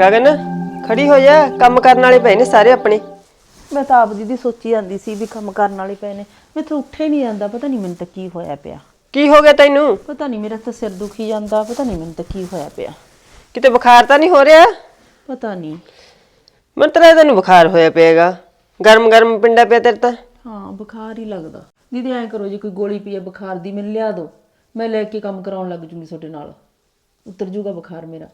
ਗਗਨ? ਖੜੀ ਹੋ ਜਾ ਕੰਮ ਕਰਨ ਵਾਲੇ ਪਏ ਨੇ ਸਾਰੇ ਆਪਣੇ। ਮੈਂ ਤਾਂ ਆਪ ਦੀਦੀ ਸੋਚੀ ਜਾਂਦੀ ਸੀ ਵੀ ਕੰਮ ਕਰਨ ਵਾਲੇ ਪਏ ਨੇ। ਮੈਥੋਂ ਉੱਠੇ ਨਹੀਂ ਜਾਂਦਾ ਪਤਾ ਨਹੀਂ ਮੈਨੂੰ ਤਾਂ ਕੀ ਹੋਇਆ ਪਿਆ। ਕੀ ਹੋ ਗਿਆ ਤੈਨੂੰ? ਪਤਾ ਨਹੀਂ ਮੇਰਾ ਤਾਂ ਸਿਰ ਦੁਖੀ ਜਾਂਦਾ ਪਤਾ ਨਹੀਂ ਮੈਨੂੰ ਤਾਂ ਕੀ ਹੋਇਆ ਪਿਆ। ਕਿਤੇ ਬੁਖਾਰ ਤਾਂ ਨਹੀਂ ਹੋ ਰਿਹਾ? ਪਤਾ ਨਹੀਂ ਮੈਨੂੰ ਤਾਂ ਲੱਗਦਾ ਤੈਨੂੰ ਬੁਖਾਰ ਹੋਇਆ ਪਿਆਗਾ। ਗਰਮ ਗਰਮ ਪਿੰਡਾ ਪਿਆ ਤੇਰੇ ਤਾਂ। ਹਾਂ ਬੁਖਾਰ ਹੀ ਲੱਗਦਾ। ਦੀਦੀ ਐਂ ਕਰੋ ਜੇ ਕੋਈ ਗੋਲੀ ਹੈ ਬੁਖਾਰ ਦੀ ਮੈਨੂੰ ਲਿਆ ਦਿਓ ਮੈਂ ਲੈ ਕੇ ਕੰਮ ਕਰਾਉਣ ਲੱਗ ਜੂੰਗੀ ਤੁਹਾਡੇ ਨਾਲ। ਉਤਰ ਜੂਗਾ ਬੁਖਾਰ ਮੇਰਾ।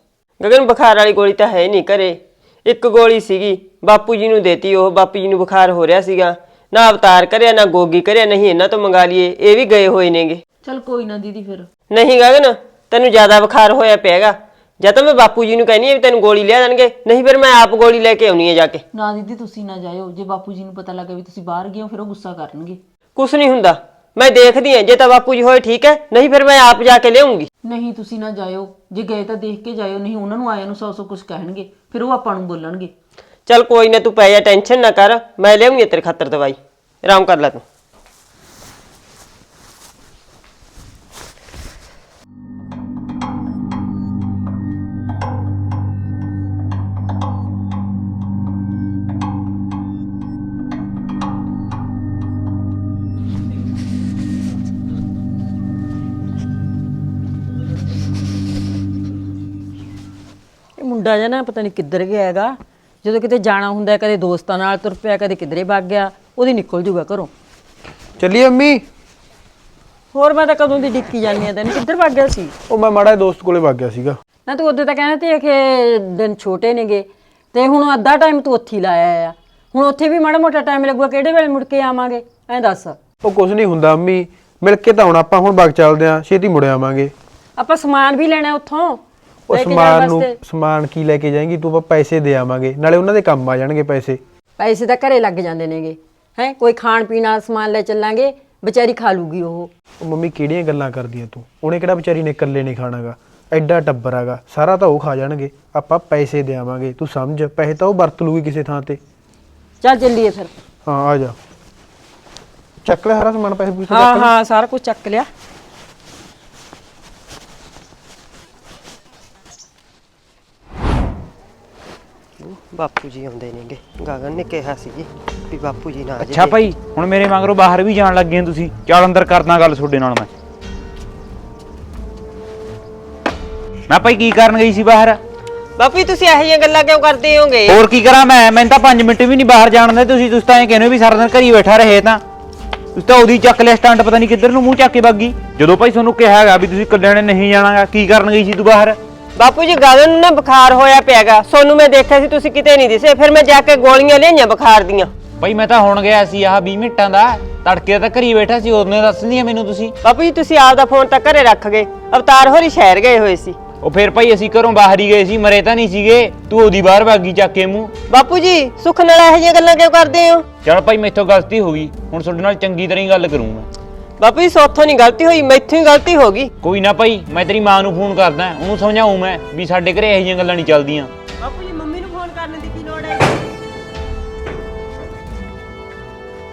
ਗਗਨ ਬੁਖਾਰ ਵਾਲੀ ਗੋਲੀ ਤਾਂ ਹੈ ਨਹੀਂ ਘਰੇ। ਇੱਕ ਗੋਲੀ ਸੀਗੀ। ਬਾਪੂ ਜੀ ਨੂੰ ਦੇਤੀ ਉਹ। ਬਾਪੂ ਜੀ ਨੂੰ ਬੁਖਾਰ ਹੋ ਰਿਹਾ ਸੀਗਾ। ਨਾ ਅਵਤਾਰ ਕਰਿਆ ਨਾ ਗੋਗੀ ਕਰਿਆ ਨਹੀਂ ਇਹਨਾਂ ਤੋਂ ਮੰਗਾ ਲਈਏ। ਇਹ ਵੀ ਗਏ ਹੋਏ ਨੇਗੇ। ਚਲ ਕੋਈ ਨਾ ਦੀਦੀ ਫਿਰ। ਨਹੀਂ ਗਗਨ ਤੈਨੂੰ ਜ਼ਿਆਦਾ ਬੁਖਾਰ ਹੋਇਆ ਪਿਆਗਾ। ਜਾਂ ਤਾਂ ਮੈਂ ਬਾਪੂ ਜੀ ਨੂੰ ਕਹਿੰਨੀ ਆ ਵੀ ਤੈਨੂੰ ਗੋਲੀ ਲਿਆ ਦੇਣਗੇ। ਨਹੀਂ ਫਿਰ ਮੈਂ ਆਪ ਗੋਲੀ ਲੈ ਕੇ ਆਉਣੀ ਆ ਜਾ ਕੇ। ਨਾ ਦੀਦੀ ਤੁਸੀਂ ਨਾ ਜਾਇਓ। ਜੇ ਬਾਪੂ ਜੀ ਨੂੰ ਪਤਾ ਲੱਗੇ ਵੀ ਤੁਸੀਂ ਬਾਹਰ ਗਏ ਹੋ ਫਿਰ ਉਹ ਗੁੱਸਾ ਕਰਨਗੇ। ਕੁਛ ਨਹੀਂ ਹੁੰਦਾ। ਮੈਂ ਦੇਖਦੀ ਆ ਜੇ ਤਾਂ ਬਾਪੂ ਜੀ ਹੋਏ ਠੀਕ ਹੈ ਨਹੀਂ ਫਿਰ ਮੈਂ ਆਪ ਜਾ ਕੇ ਲਿਆਉਂਗੀ। ਨਹੀਂ ਤੁਸੀਂ ਨਾ ਜਾਇਓ। ਜੇ ਗਏ ਤਾਂ ਦੇਖ ਕੇ ਜਾਇਓ ਨਹੀਂ ਉਹਨਾਂ ਨੂੰ ਆਇਆਂ ਨੂੰ ਸੌ ਸੌ ਕੁਝ ਕਹਿਣਗੇ ਫਿਰ ਉਹ ਆਪਾਂ ਨੂੰ ਬੋਲਣਗੇ। ਚੱਲ ਕੋਈ ਨਾ ਤੂੰ ਪੈ ਜਾ ਟੈਨਸ਼ਨ ਨਾ ਕਰ ਮੈਂ ਲਿਆਉਂਗੀ ਤੇਰੇ ਖਾਤਰ ਦਵਾਈ। ਆਰਾਮ ਕਰ ਲੈ ਤੂੰ। ਮੁੰਡਾ ਜਿਹਾ ਨਾ ਪਤਾ ਨਹੀਂ ਕਿੱਧਰ ਗਿਆ ਹੈਗਾ। ਜਦੋਂ ਕਿਤੇ ਜਾਣਾ ਹੁੰਦਾ ਹੈ, ਕਦੇ ਦੋਸਤਾਂ ਨਾਲ ਤੁਰ ਪਿਆ ਕਦੇ ਕਿਧਰੇ ਭੱਗ ਗਿਆ ਉਹਦੀ ਨਿਕਲ ਜੂਗਾ ਘਰੋਂ। ਚੱਲੀਏ ਅੰਮੀ? ਹੋਰ ਮੈਂ ਤਾਂ ਕਦੋਂ ਦੀ ਡਿੱਕੀ ਜਾਂਦੀ ਆ ਤੈਨੂੰ ਕਿੱਧਰ ਭੱਗ ਗਿਆ ਸੀ? ਉਹ ਮੈਂ ਮਾੜਾ ਜਿਹਾ ਦੋਸਤ ਕੋਲੇ ਵਗ ਗਿਆ ਸੀਗਾ। ਨਾ ਤੂੰ ਉਦੋਂ ਤਾਂ ਕਹਿੰਦਾ ਤੇ ਕਿ ਦਿਨ ਛੋਟੇ ਨੇਗੇ। ਤੇ ਹੁਣ ਅੱਧਾ ਟਾਈਮ ਤੂੰ ਉੱਥੇ ਹੀ ਲਾਇਆ ਆ। ਹੁਣ ਉੱਥੇ ਵੀ ਮਾੜਾ ਮੋਟਾ ਟਾਈਮ ਲੱਗੂਗਾ ਕਿਹੜੇ ਵੇਲੇ ਮੁੜ ਕੇ ਆਵਾਂਗੇ? ਐਂ ਦੱਸ। ਉਹ ਕੁਝ ਨਹੀਂ ਹੁੰਦਾ ਅੰਮੀ। ਮਿਲ ਕੇ ਤਾਂ ਹੁਣ ਆਪਾਂ ਹੁਣ ਵਗ ਚੱਲਦੇ ਆਂ ਛੇਤੀ ਮੁੜ ਆਵਾਂਗੇ। ਆਪਾਂ ਸਮਾਨ ਵੀ ਲੈਣਾ ਉੱਥੋਂ। ਉਹ ਲੈ ਕੇ ਜਾਣ ਸਮਾਨ ਨੂੰ ਵਾਸਤੇ। ਸਮਾਨ ਕੀ ਲੈ ਕੇ ਜਾਏਂਗੀ? ਤੂੰ ਆਪਾਂ ਪੈਸੇ ਦੇ ਆਵਾਂਗੇ। ਨਾਲੇ ਉਹਨਾਂ ਦੇ ਕੰਮ ਆ ਜਾਣਗੇ ਪੈਸੇ। ਪੈਸੇ ਤਾਂ ਘਰੇ ਲੱਗ ਜਾਂਦੇ ਨੇਗੇ। ਹੈ? ਕੋਈ ਖਾਣ ਪੀਣ ਵਾਲਾ ਸਮਾਨ ਲੈ ਚੱਲਾਂਗੇ ਵਿਚਾਰੀ ਖਾ ਲੂਗੀ ਉਹ। ਉਹ ਮੰਮੀ ਕਿਹੜੀਆਂ ਗੱਲਾਂ ਕਰਦੀਆਂ ਤੂੰ? ਉਹਨੇ ਕਿਹੜਾ ਵਿਚਾਰੀ ਨੇ ਇਕੱਲੇ ਨਹੀਂ ਖਾਣਾਗਾ? ਐਡਾ ਟੱਬਰ ਹੈਗਾ ਸਾਰਾ ਤਾਂ ਉਹ ਖਾ ਜਾਣਗੇ। ਆਪਾਂ ਪੈਸੇ ਦੇ ਆਵਾਂਗੇ। ਤੂੰ ਸਮਝ। ਪੈਸੇ ਤਾਂ ਉਹ ਵਰਤ ਲੂਗੀ ਕਿਸੇ ਥਾਂ ਤੇ। ਚੱਲ ਚੱਲੀਏ ਫਿਰ। ਹਾਂ ਆ ਜਾ। ਚੱਕ ਲੈ ਸਾਰਾ ਸਮਾਨ ਪੈਸੇ ਪੂਸੇ ਹਾਂ ਹਾਂ ਸਾਰਾ ਕੁਝ ਚੱਕ ਲਿਆ। ਬਾਪੂ ਜੀ ਆਉਂਦੇ ਨੇਗੇ। ਗਗਨ ਨੇ ਕਿਹਾ ਸੀ ਜੀ ਵੀ ਬਾਪੂ ਜੀ ਨਾ ਅੱਛਾ ਭਾਈ ਹੁਣ ਮੇਰੇ ਮਗਰੋਂ ਬਾਹਰ ਵੀ ਜਾਣ ਲੱਗੇ ਹੋ ਤੁਸੀਂ। ਚੱਲ ਅੰਦਰ ਕਰਦਾ ਗੱਲ ਤੁਹਾਡੇ ਨਾਲ ਮੈਂ। ਮੈਂ ਭਾਈ ਕੀ ਕਰਨ ਗਈ ਸੀ ਬਾਹਰ? ਬਾਪੂ ਜੀ ਤੁਸੀਂ ਇਹੋ ਜਿਹੀਆਂ ਗੱਲਾਂ ਕਿਉਂ ਕਰਦੇ ਹੋਗੇ? ਹੋਰ ਕੀ ਕਰਾਂ ਮੈਂ? ਮੈਨੂੰ ਤਾਂ 5 ਮਿੰਟ ਵੀ ਨਹੀਂ ਬਾਹਰ ਜਾਣ ਦੇ ਤੁਸੀਂ ਤੁਸੀਂ ਤਾਂ ਐਂ ਕਹਿੰਦੇ ਹੋ ਵੀ ਸਾਰਾ ਦਿਨ ਘਰੀ ਬੈਠਾ ਰਹੇ ਤਾਂ। ਤੁਸੀਂ ਤਾਂ ਉਹਦੀ ਚੱਕ ਲਿਆ ਸਟੰਟ ਪਤਾ ਨਹੀਂ ਕਿੱਧਰ ਨੂੰ ਮੂੰਹ ਚੱਕ ਕੇ ਵੱਗੀ ਜਦੋਂ ਭਾਈ ਤੁਹਾਨੂੰ ਕਿਹਾ ਹੈਗਾ ਵੀ ਤੁਸੀਂ ਇਕੱਲਿਆਂ ਨੇ ਨਹੀਂ ਜਾਣਾਗਾ ਕੀ ਕਰਨ ਗਈ ਸੀ ਤੂੰ ਬਾਹਰ? ਬਾਪੂ ਜੀ ਗਗਨ ਨੂੰ ਨਾ ਬੁਖਾਰ ਹੋਇਆ ਪਿਆਗਾ। ਸੋਨੂੰ ਮੈਂ ਦੇਖਿਆ ਸੀ ਤੁਸੀਂ ਕਿਤੇ ਨਹੀਂ ਦਿਸੇ। ਫਿਰ ਮੈਂ ਜਾ ਕੇ ਗੋਲੀਆਂ ਲਿਆਈਆਂ ਬੁਖਾਰ ਦੀਆਂ। ਭਾਈ ਮੈਂ ਤਾਂ ਹੁਣ ਗਿਆ ਸੀ ਆਹ 20 ਮਿੰਟਾਂ ਦਾ। ਤੜਕੇ ਤਾਂ ਘਰੀ ਬੈਠਾ ਸੀ ਉਹਨੇ ਦੱਸ ਲਿਆ ਮੈਨੂੰ ਤੁਸੀਂ। ਬਾਪੂ ਜੀ ਤੁਸੀਂ ਆਪਦਾ ਫੋਨ ਤਾਂ ਘਰੇ ਰੱਖ ਗਏ। ਅਵਤਾਰ ਹੋਰੀ ਸ਼ਹਿਰ ਗਏ ਹੋਏ ਸੀ। ਉਹ ਫਿਰ ਭਾਈ ਅਸੀਂ ਘਰੋਂ ਬਾਹਰ ਹੀ ਗਏ ਸੀ ਮਰੇ ਤਾਂ ਨਹੀਂ ਸੀਗੇ। ਤੂੰ ਉਹਦੀ ਬਾਹਰ ਭਾਗੀ ਚੱਕ ਕੇ ਮੂੰਹ। ਬਾਪੂ ਜੀ ਸੁੱਖ ਨਾਲ ਇਹੋ ਜਿਹੀਆਂ ਗੱਲਾਂ ਕਿਉਂ ਕਰਦੇ ਹੋ? ਚਲ ਭਾਈ ਮੈਥੋਂ ਗਲਤੀ ਹੋ ਗਈ। ਹੁਣ ਤੁਹਾਡੇ ਨਾਲ ਚੰਗੀ ਤਰ੍ਹਾਂ ਹੀ ਗੱਲ ਕਰੂੰਗਾ ਬਾਪੂ ਜੀ ਸੋਥੋਂ ਨਹੀਂ ਗਲਤੀ ਹੋਈ ਮੈਥੋਂ ਹੀ ਗਲਤੀ ਹੋ ਗਈ। ਕੋਈ ਨਾ ਭਾਈ ਮੈਂ ਤੇਰੀ ਮਾਂ ਨੂੰ ਫੋਨ ਕਰਦਾ ਉਹਨੂੰ ਸਮਝਾਉਂ ਮੈਂ ਵੀ ਸਾਡੇ ਘਰੇ ਇਹੋ ਜਿਹੀਆਂ ਗੱਲਾਂ ਨਹੀਂ ਚੱਲਦੀਆਂ। ਬਾਪੂ ਜੀ ਮੰਮੀ ਨੂੰ ਫੋਨ ਕਰਨ ਦੀ ਕੀ ਲੋੜ ਹੈ?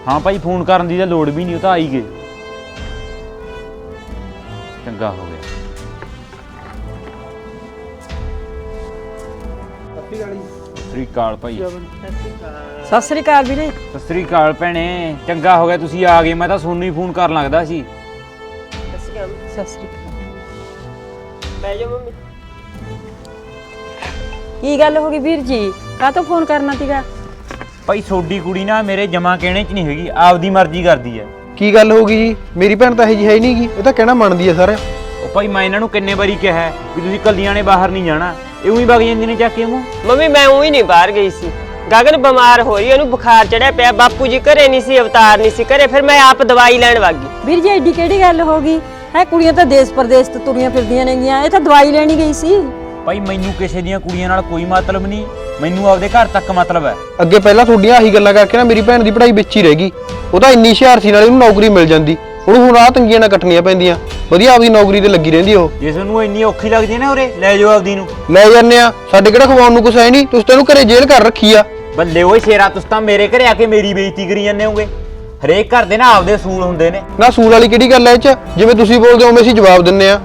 ਹਾਂ ਭਾਈ ਫੋਨ ਕਰਨ ਦੀ ਤਾਂ ਲੋੜ ਵੀ ਨਹੀਂ ਉਹ ਤਾਂ ਆਈ ਗਏ। ਚੰਗਾ ਹੋ ਗਿਆ। ਸ੍ਰੀ ਅਕਾਲ ਭਾਈ। ਸਤਿ ਸ੍ਰੀ ਅਕਾਲ ਵੀਰੇ। ਸਤਿ ਸ੍ਰੀ ਅਕਾਲ ਭੈਣੇ ਚੰਗਾ ਹੋ ਗਿਆ ਤੁਸੀਂ ਆ ਗਏ ਮੈਂ ਤਾਂ ਸੋਨੂੰ ਹੀ ਫੋਨ ਕਰਨ ਲੱਗਦਾ ਸੀ। ਸਤਿ ਸ੍ਰੀ ਅਕਾਲ। ਬਹਿ ਜਾ ਮੰਮੀ। ਕੀ ਗੱਲ ਹੋ ਗਈ ਵੀਰ ਜੀ? ਕਾਹ ਤੋਂ ਫੋਨ ਕਰਨਾ ਸੀਗਾ? ਭਾਈ ਛੋਡੀ ਕੁੜੀ ਨਾ ਮੇਰੇ ਜਮਾ ਕਹਿਣੇ ਚ ਨਹੀਂ ਹੈਗੀ ਆਪਦੀ ਮਰਜ਼ੀ ਕਰਦੀ ਹੈ। ਕੀ ਗੱਲ ਹੋ ਗਈ ਜੀ? ਮੇਰੀ ਭੈਣ ਤਾਂ ਇਹ ਜੀ ਹੈ ਹੀ ਨਹੀਂਗੀ ਇਹ ਤਾਂ ਕਹਿਣਾ ਮੰਨਦੀ ਹੈ ਸਾਰਾ ਉਹ ਭਾਈ ਮੈਂ ਇਹਨਾਂ ਨੂੰ ਕਿੰਨੇ ਵਾਰੀ ਕਿਹਾ ਹੈ ਵੀ ਤੁਸੀਂ ਕੱਲੀਆਂ ਨੇ ਬਾਹਰ ਨਹੀਂ ਜਾਣਾ। ਇਹ ਉਹੀ ਵਗ ਜਾਂਦੀ ਨੇ ਚੱਕ ਕੇ ਮੂੰਹ? ਮੰਮੀ ਮੈਂ ਉਹੀ ਨਹੀਂ ਬਾਹਰ ਗਈ ਸੀ। ਗਗਨ ਬਿਮਾਰ ਹੋ ਰਹੀ ਉਹਨੂੰ ਬੁਖਾਰ ਚੜਿਆ ਪਿਆ। ਬਾਪੂ ਜੀ ਘਰੇ ਨਹੀਂ ਸੀ ਅਵਤਾਰ ਨਹੀਂ ਸੀ ਘਰੇ। ਫਿਰ ਮੈਂ ਆਪ ਦਵਾਈ ਲੈਣ ਵਾਗੀ ਵੀਰ ਜੀ ਐਡੀ ਕਿਹੜੀ ਗੱਲ ਹੋ ਗਈ? ਹੈ ਕੁੜੀਆਂ ਤਾਂ ਦੇਸ਼ ਪ੍ਰਦੇਸ਼ ਤੋਂ ਤੁਰੀਆਂ ਫਿਰਦੀਆਂ ਨੇਗੀਆਂ। ਇਹ ਤਾਂ ਦਵਾਈ ਲੈਣੀ ਗਈ ਸੀ। ਭਾਈ ਮੈਨੂੰ ਕਿਸੇ ਦੀਆਂ ਕੁੜੀਆਂ ਨਾਲ ਕੋਈ ਮਤਲਬ ਨਹੀਂ। ਮੈਨੂੰ ਆਪਦੇ ਘਰ ਤੱਕ ਮਤਲਬ ਹੈ। ਅੱਗੇ ਪਹਿਲਾਂ ਤੁਹਾਡੀਆਂ ਆਹੀ ਗੱਲਾਂ ਕਰਕੇ ਨਾ ਮੇਰੀ ਭੈਣ ਦੀ ਪੜ੍ਹਾਈ ਵਿੱਚ ਹੀ ਰਹਿ ਗਈ। ਉਹ ਤਾਂ ਇੰਨੀ ਹੁਸ਼ਿਆਰ ਸੀ ਨਾਲੇ ਉਹਨੂੰ ਨੌਕਰੀ ਮਿਲ ਜਾਂਦੀ। ਉਹਨੂੰ ਹੁਣ ਆਹ ਤੰਗੀਆਂ ਨਾਲ ਕੱਟਣੀਆਂ ਪੈਂਦੀਆਂ। ਵਧੀਆ ਆਪਦੀ ਨੌਕਰੀ ਤੇ ਲੱਗੀ ਰਹਿੰਦੀ ਉਹ। ਜੇ ਤੁਹਾਨੂੰ ਇੰਨੀ ਔਖੀ ਲੱਗਦੀ ਹੈ ਨਾ ਉਰੇ ਲੈ ਜਾਓ ਆਪਦੀ ਨੂੰ। ਲੈ ਜਾਂਦੇ ਆ। ਸਾਡੇ ਕਿਹੜਾ ਖਵਾਉਣ ਨੂੰ ਕੁਛ ਹੈ ਨਹੀਂ। ਤੁਸੀਂ ਤੈਨੂੰ ਘਰੇ ਜੇਲ੍ਹ ਕਰ ਰੱਖੀ ਆ। ਬੱਲੇ ਓਏ ਸ਼ੇਰਾ ਤੁਸੀਂ ਤਾਂ ਮੇਰੇ ਘਰੇ ਆ ਕੇ ਮੇਰੀ ਬੇਇੱਜ਼ਤੀ ਕਰੀ ਜਾਂਦੇ ਹੋਗੇ ਹਰੇਕ ਘਰ ਦੇ ਨਾ ਆਪਦੇ ਸੂਲ ਹੁੰਦੇ ਨੇ। ਨਾ ਸੂਲ ਵਾਲੀ ਕਿਹੜੀ ਗੱਲ ਐ ਇਹ ਚ? ਜਿਵੇਂ ਤੁਸੀਂ ਬੋਲਦੇ ਹੋ ਉਵੇਂ ਅਸੀਂ ਜਵਾਬ ਦਿੰਨੇ ਆ।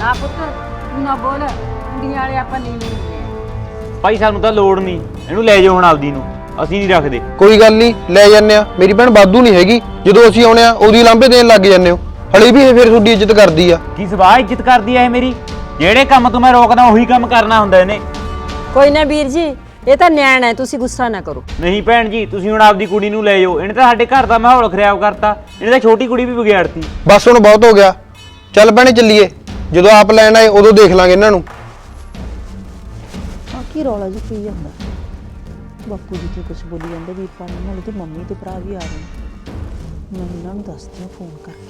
ਨਾ ਪੁੱਤ ਤੂੰ ਨਾ ਬੋਲ। ਕੁੜੀਆਂ ਵਾਲੇ ਆਪਾਂ ਨਹੀਂ ਲੈਂਦੇ ਭਾਈ ਸਾਨੂੰ ਤਾਂ ਲੋੜ ਨਹੀਂ। ਇਹਨੂੰ ਲੈ ਜਾਓ ਹੁਣ ਆਪਦੀ ਨੂੰ। ਅਸੀਂ ਨਹੀਂ ਰੱਖਦੇ। ਕੋਈ ਗੱਲ ਨਹੀਂ ਲੈ ਜਾਂਦੇ ਆ ਮੇਰੀ ਭੈਣ ਬਾਦੂ ਨਹੀਂ ਹੈਗੀ। ਜਦੋਂ ਅਸੀਂ ਆਉਣੇ ਆ ਉਹਦੀ ਲਾਂਭੇ ਦੇਣ ਲੱਗ ਜਾਂਦੇ ਹੋ। ਹਲੇ ਵੀ ਇਹ ਫਿਰ ਤੁਹਾਡੀ ਇੱਜ਼ਤ ਕਰਦੀ ਆ। ਕੀ ਸਵਾਹ ਇੱਜ਼ਤ ਕਰਦੀ ਐ ਇਹ ਮੇਰੀ? ਜਿਹੜੇ ਕੰਮ ਤੋਂ ਮੈਂ ਰੋਕਦਾ ਉਹੀ ਕੰਮ ਕਰਨਾ ਹੁੰਦਾ ਇਹਨੇ। ਕੋਈ ਨਾ ਵੀਰ ਜੀ ਇਹ ਤਾਂ ਨਿਆਣ ਹੈ ਤੁਸੀਂ ਗੁੱਸਾ ਨਾ ਕਰੋ। ਨਹੀਂ ਭੈਣ ਜੀ ਤੁਸੀਂ ਹੁਣ ਆਪਦੀ ਕੁੜੀ ਨੂੰ ਲੈ ਜਾਓ। ਇਹਨੇ ਤਾਂ ਸਾਡੇ ਘਰ ਦਾ ਮਾਹੌਲ ਖਰਾਬ ਕਰਤਾ। ਇਹਨੇ ਤਾਂ ਛੋਟੀ ਕੁੜੀ ਵੀ ਵਿਗਾੜਤੀ। ਬਸ ਹੁਣ ਬਹੁਤ ਹੋ ਗਿਆ। ਚੱਲ ਭੈਣੇ ਚੱਲੀਏ। ਜਦੋਂ ਆਪ ਲੈਣ ਆਏ ਉਦੋਂ ਦੇਖ ਲਾਂਗੇ ਇਹਨਾਂ ਨੂੰ। ਆ ਕੀ ਰੌਲਾ ਜੀ ਪਈ ਜਾਂਦਾ? ਬਾਪੂ ਜੀ ਤੇ ਕੁਝ ਬੋਲੀ ਜਾਂਦੇ ਵੀਰਪਾਲ ਨਾਲ ਤੇ ਮੰਮੀ ਤੇ ਭਰਾ ਵੀ ਆ ਰਹੇ ਨੇ। ਮੈਂ ਇਹਨਾਂ ਨੂੰ ਦੱਸਦੀ ਹਾਂ ਫੋਨ ਕਰਕੇ।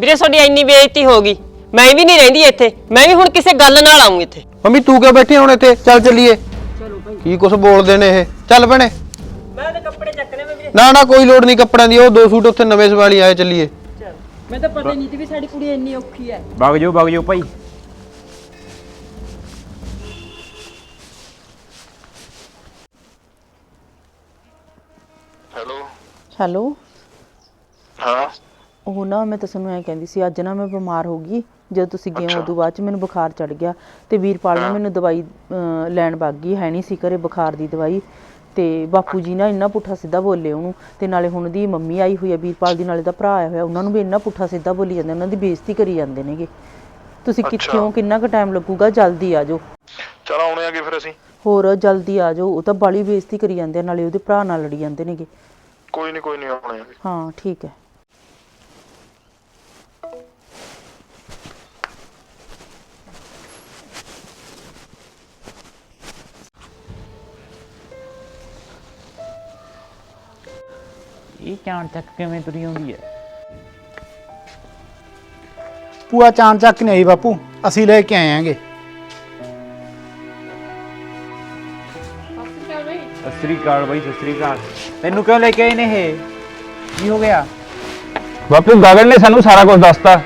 ਵੀਰੇ ਤੁਹਾਡੀ ਇੰਨੀ ਬੇਇੱਜ਼ਤੀ ਹੋ ਗਈ। ਮੈਂ ਵੀ ਨਹੀਂ ਰਹਿੰਦੀ ਇੱਥੇ। ਮੈਂ ਵੀ ਹੁਣ ਕਿਸੇ ਗੱਲ ਨਾਲ ਆਉਂ ਇੱਥੇ। ਮੰਮੀ ਤੂੰ ਕਿਉਂ ਬੈਠੀ ਹੁਣ ਇੱਥੇ? ਚੱਲ ਚੱਲੀਏ। ਚਲੋ ਭਾਈ। ਕੀ ਕੁਝ ਬੋਲਦੇ ਨੇ ਇਹ? ਚੱਲ ਭੈਣੇ। ਮੈਂ ਤਾਂ ਕੱਪੜੇ ਚੱਕਣੇ ਮੈਂ ਵੀਰੇ। ਨਾ ਨਾ ਕੋਈ ਲੋੜ ਨਹੀਂ ਕੱਪੜਿਆਂ ਦੀ। ਉਹ ਦੋ ਸੂਟ ਉੱਥੇ ਨਵੇਂ ਸਵਾਲੀ ਆਏ ਚੱਲੀਏ। ਮੈਂ ਤਾਂ ਪਤਾ ਨਹੀਂ ਸੀ ਵੀ ਸਾਡੀ ਕੁੜੀ ਇੰਨੀ ਔਖੀ ਹੈ। ਵਗ ਜਾਓ ਵਗ ਜਾਓ ਭਾਈ। ਹੈਲੋ। ਹਾਂ। ਉਹ ਨਾ ਮੈਂ ਤਾਂ ਤੁਹਾਨੂੰ ਐ ਕਹਿੰਦੀ ਸੀ ਅੱਜ ਨਾ ਮੈਂ ਬਿਮਾਰ ਹੋ ਗਈ ਜਦੋਂ ਤੁਸੀਂ ਗਏ ਉਦੋਂ ਬਾਅਦ ਚ ਮੈਨੂੰ ਬੁਖਾਰ ਚੜ ਗਿਆ ਤੇ ਵੀਰਪਾਲ ਨੇ ਮੈਨੂੰ ਦਵਾਈ ਅਹ, ਲੈਣ ਵਗ ਗਈ ਹੈ ਨਹੀਂ ਸੀ ਘਰੇ ਬੁਖਾਰ ਦੀ ਦਵਾਈ ਤੇ ਬਾਪੂ ਜੀ ਨਾ ਇੰਨਾ ਪੁੱਠਾ ਸਿੱਧਾ ਬੋਲੇ ਉਹਨੂੰ ਤੇ ਨਾਲੇ ਹੁਣ ਦੀ ਮੰਮੀ ਆਈ ਹੋਈ ਹੈ ਵੀਰਪਾਲ ਦੀ ਨਾਲੇ ਦਾ ਭਰਾ ਆਇਆ ਹੋਇਆ ਉਹਨਾਂ ਨੂੰ ਵੀ ਇੰਨਾ ਪੁੱਠਾ ਸਿੱਧਾ ਬੋਲੀ ਜਾਂਦੇ ਉਹਨਾਂ ਦੀ ਬੇਇੱਜ਼ਤੀ ਕਰੀ ਜਾਂਦੇ ਨੇਗੇ। ਤੁਸੀਂ ਕਿੱਥੇ ਹੋ ਕਿੰਨਾ ਕੁ ਟਾਈਮ ਲੱਗੂਗਾ ਜਲਦੀ ਆ ਜਾਓ। ਚਲ ਆਉਣੇ ਆਗੇ ਫਿਰ ਅਸੀਂ। ਹੋਰ ਜਲਦੀ ਆ ਜਾਓ ਉਹ ਤਾਂ ਬਾਲੀ ਬੇਇੱਜ਼ਤੀ ਕਰੀ ਜਾਂਦੇ ਆ, ਨਾਲੇ ਉਹਦੇ ਭਰਾ ਨਾਲ ਲੜੀ ਜਾਂਦੇ ਨੇਗੇ। ਕੋਈ ਨਹੀਂ ਕੋਈ ਨਹੀਂ ਆਉਣੇ ਹਾਂ ਠੀਕ ਹੈ। ਇਹ ਚਾਣ ਚੱਕ ਕਿਵੇਂ ਤੁਰੀ ਆਉਂਦੀ ਹੈ? ਪੂਆ ਚਾਣ ਚੱਕ ਨਹੀਂ ਆਈ ਬਾਪੂ। ਅਸੀਂ ਲੈ ਕੇ ਆਏ ਆਂਗੇ ਸ੍ਰੀ ਅਕਾਲ ਬਾਈ ਸਤਿ ਸ੍ਰੀ ਅਕਾਲ ਤੈਨੂੰ ਕਿਉਂ ਲੈ ਕੇ ਆਏ ਨੇ ਇਹ? ਕੀ ਹੋ ਗਿਆ? ਬਾਪੂ ਗਗਨ ਨੇ ਸਾਨੂੰ ਸਾਰਾ ਕੁਝ ਦੱਸਤਾ।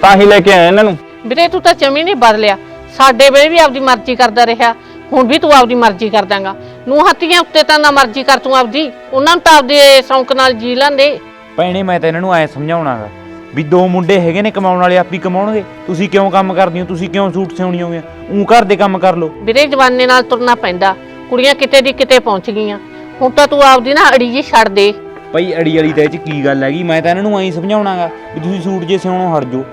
ਤਾਂ ਹੀ ਲੈ ਕੇ ਆਏ ਇਹਨਾਂ ਨੂੰ। ਵੀਰੇ ਤੂੰ ਤਾਂ ਜਮੀ ਨਹੀਂ ਬਦਲਿਆ। ਸਾਡੇ ਵੇਲੇ ਵੀ ਆਪਦੀ ਮਰਜ਼ੀ ਕਰਦਾ ਰਿਹਾ। ਹੁਣ ਵੀ ਤੂੰ ਆਪਦੀ ਮਰਜ਼ੀ ਕਰਦਾਂਗਾ। ਨੂੰ ਹੱਥੀਆਂ ਉੱਤੇ ਤਾਂ ਨਾ ਮਰਜ਼ੀ ਕਰ ਤੂੰ ਆਪਦੀ। ਉਹਨਾਂ ਨੂੰ ਤਾਂ ਆਪਦੇ ਸ਼ੌਂਕ ਨਾਲ ਜੀ ਲੈਂਦੇ। ਭੈਣੇ ਮੈਂ ਤਾਂ ਇਹਨਾਂ ਨੂੰ ਐ ਸਮਝਾਉਣਾਗਾ ਵੀ ਦੋ ਮੁੰਡੇ ਹੈਗੇ ਨੇ ਕਮਾਉਣ ਵਾਲੇ ਆਪੀ ਕਮਾਉਣਗੇ। ਤੁਸੀਂ ਕਿਉਂ ਕੰਮ ਕਰਦੀ ਹੋ? ਤੁਸੀਂ ਕਿਉਂ ਸੂਟ ਸਿਉਣੀ ਹੋਗੇ? ਉਂ ਘਰ ਦੇ ਕੰਮ ਕਰ ਲਓ। ਵੀਰੇ ਜਵਾਨੇ ਨਾਲ ਤੁਰਨਾ ਪੈਂਦਾ। ਕੁੜੀਆਂ ਕਿਤੇ ਦੀ ਕਿਤੇ ਪਹੁੰਚ ਗਈਆਂ। ਹੁਣ ਤਾਂ ਤੂੰ ਆਪਦੀ ਨਾ ਅੜੀ ਜੀ ਛੱਡ ਦੇ। ਭਾਈ ਅੜੀ ਅੜੀ ਤਾਂ ਇਹ ਚ ਕੀ ਗੱਲ ਹੈਗੀ? ਮੈਂ ਤਾਂ ਇਹਨਾਂ ਨੂੰ ਐਂ ਸਮਝਾਉਣਾਗਾ ਵੀ ਤੁਸੀਂ ਸੂਟ ਜੇ ਸਿਉਣੋਂ ਹਟ ਜਾਓ।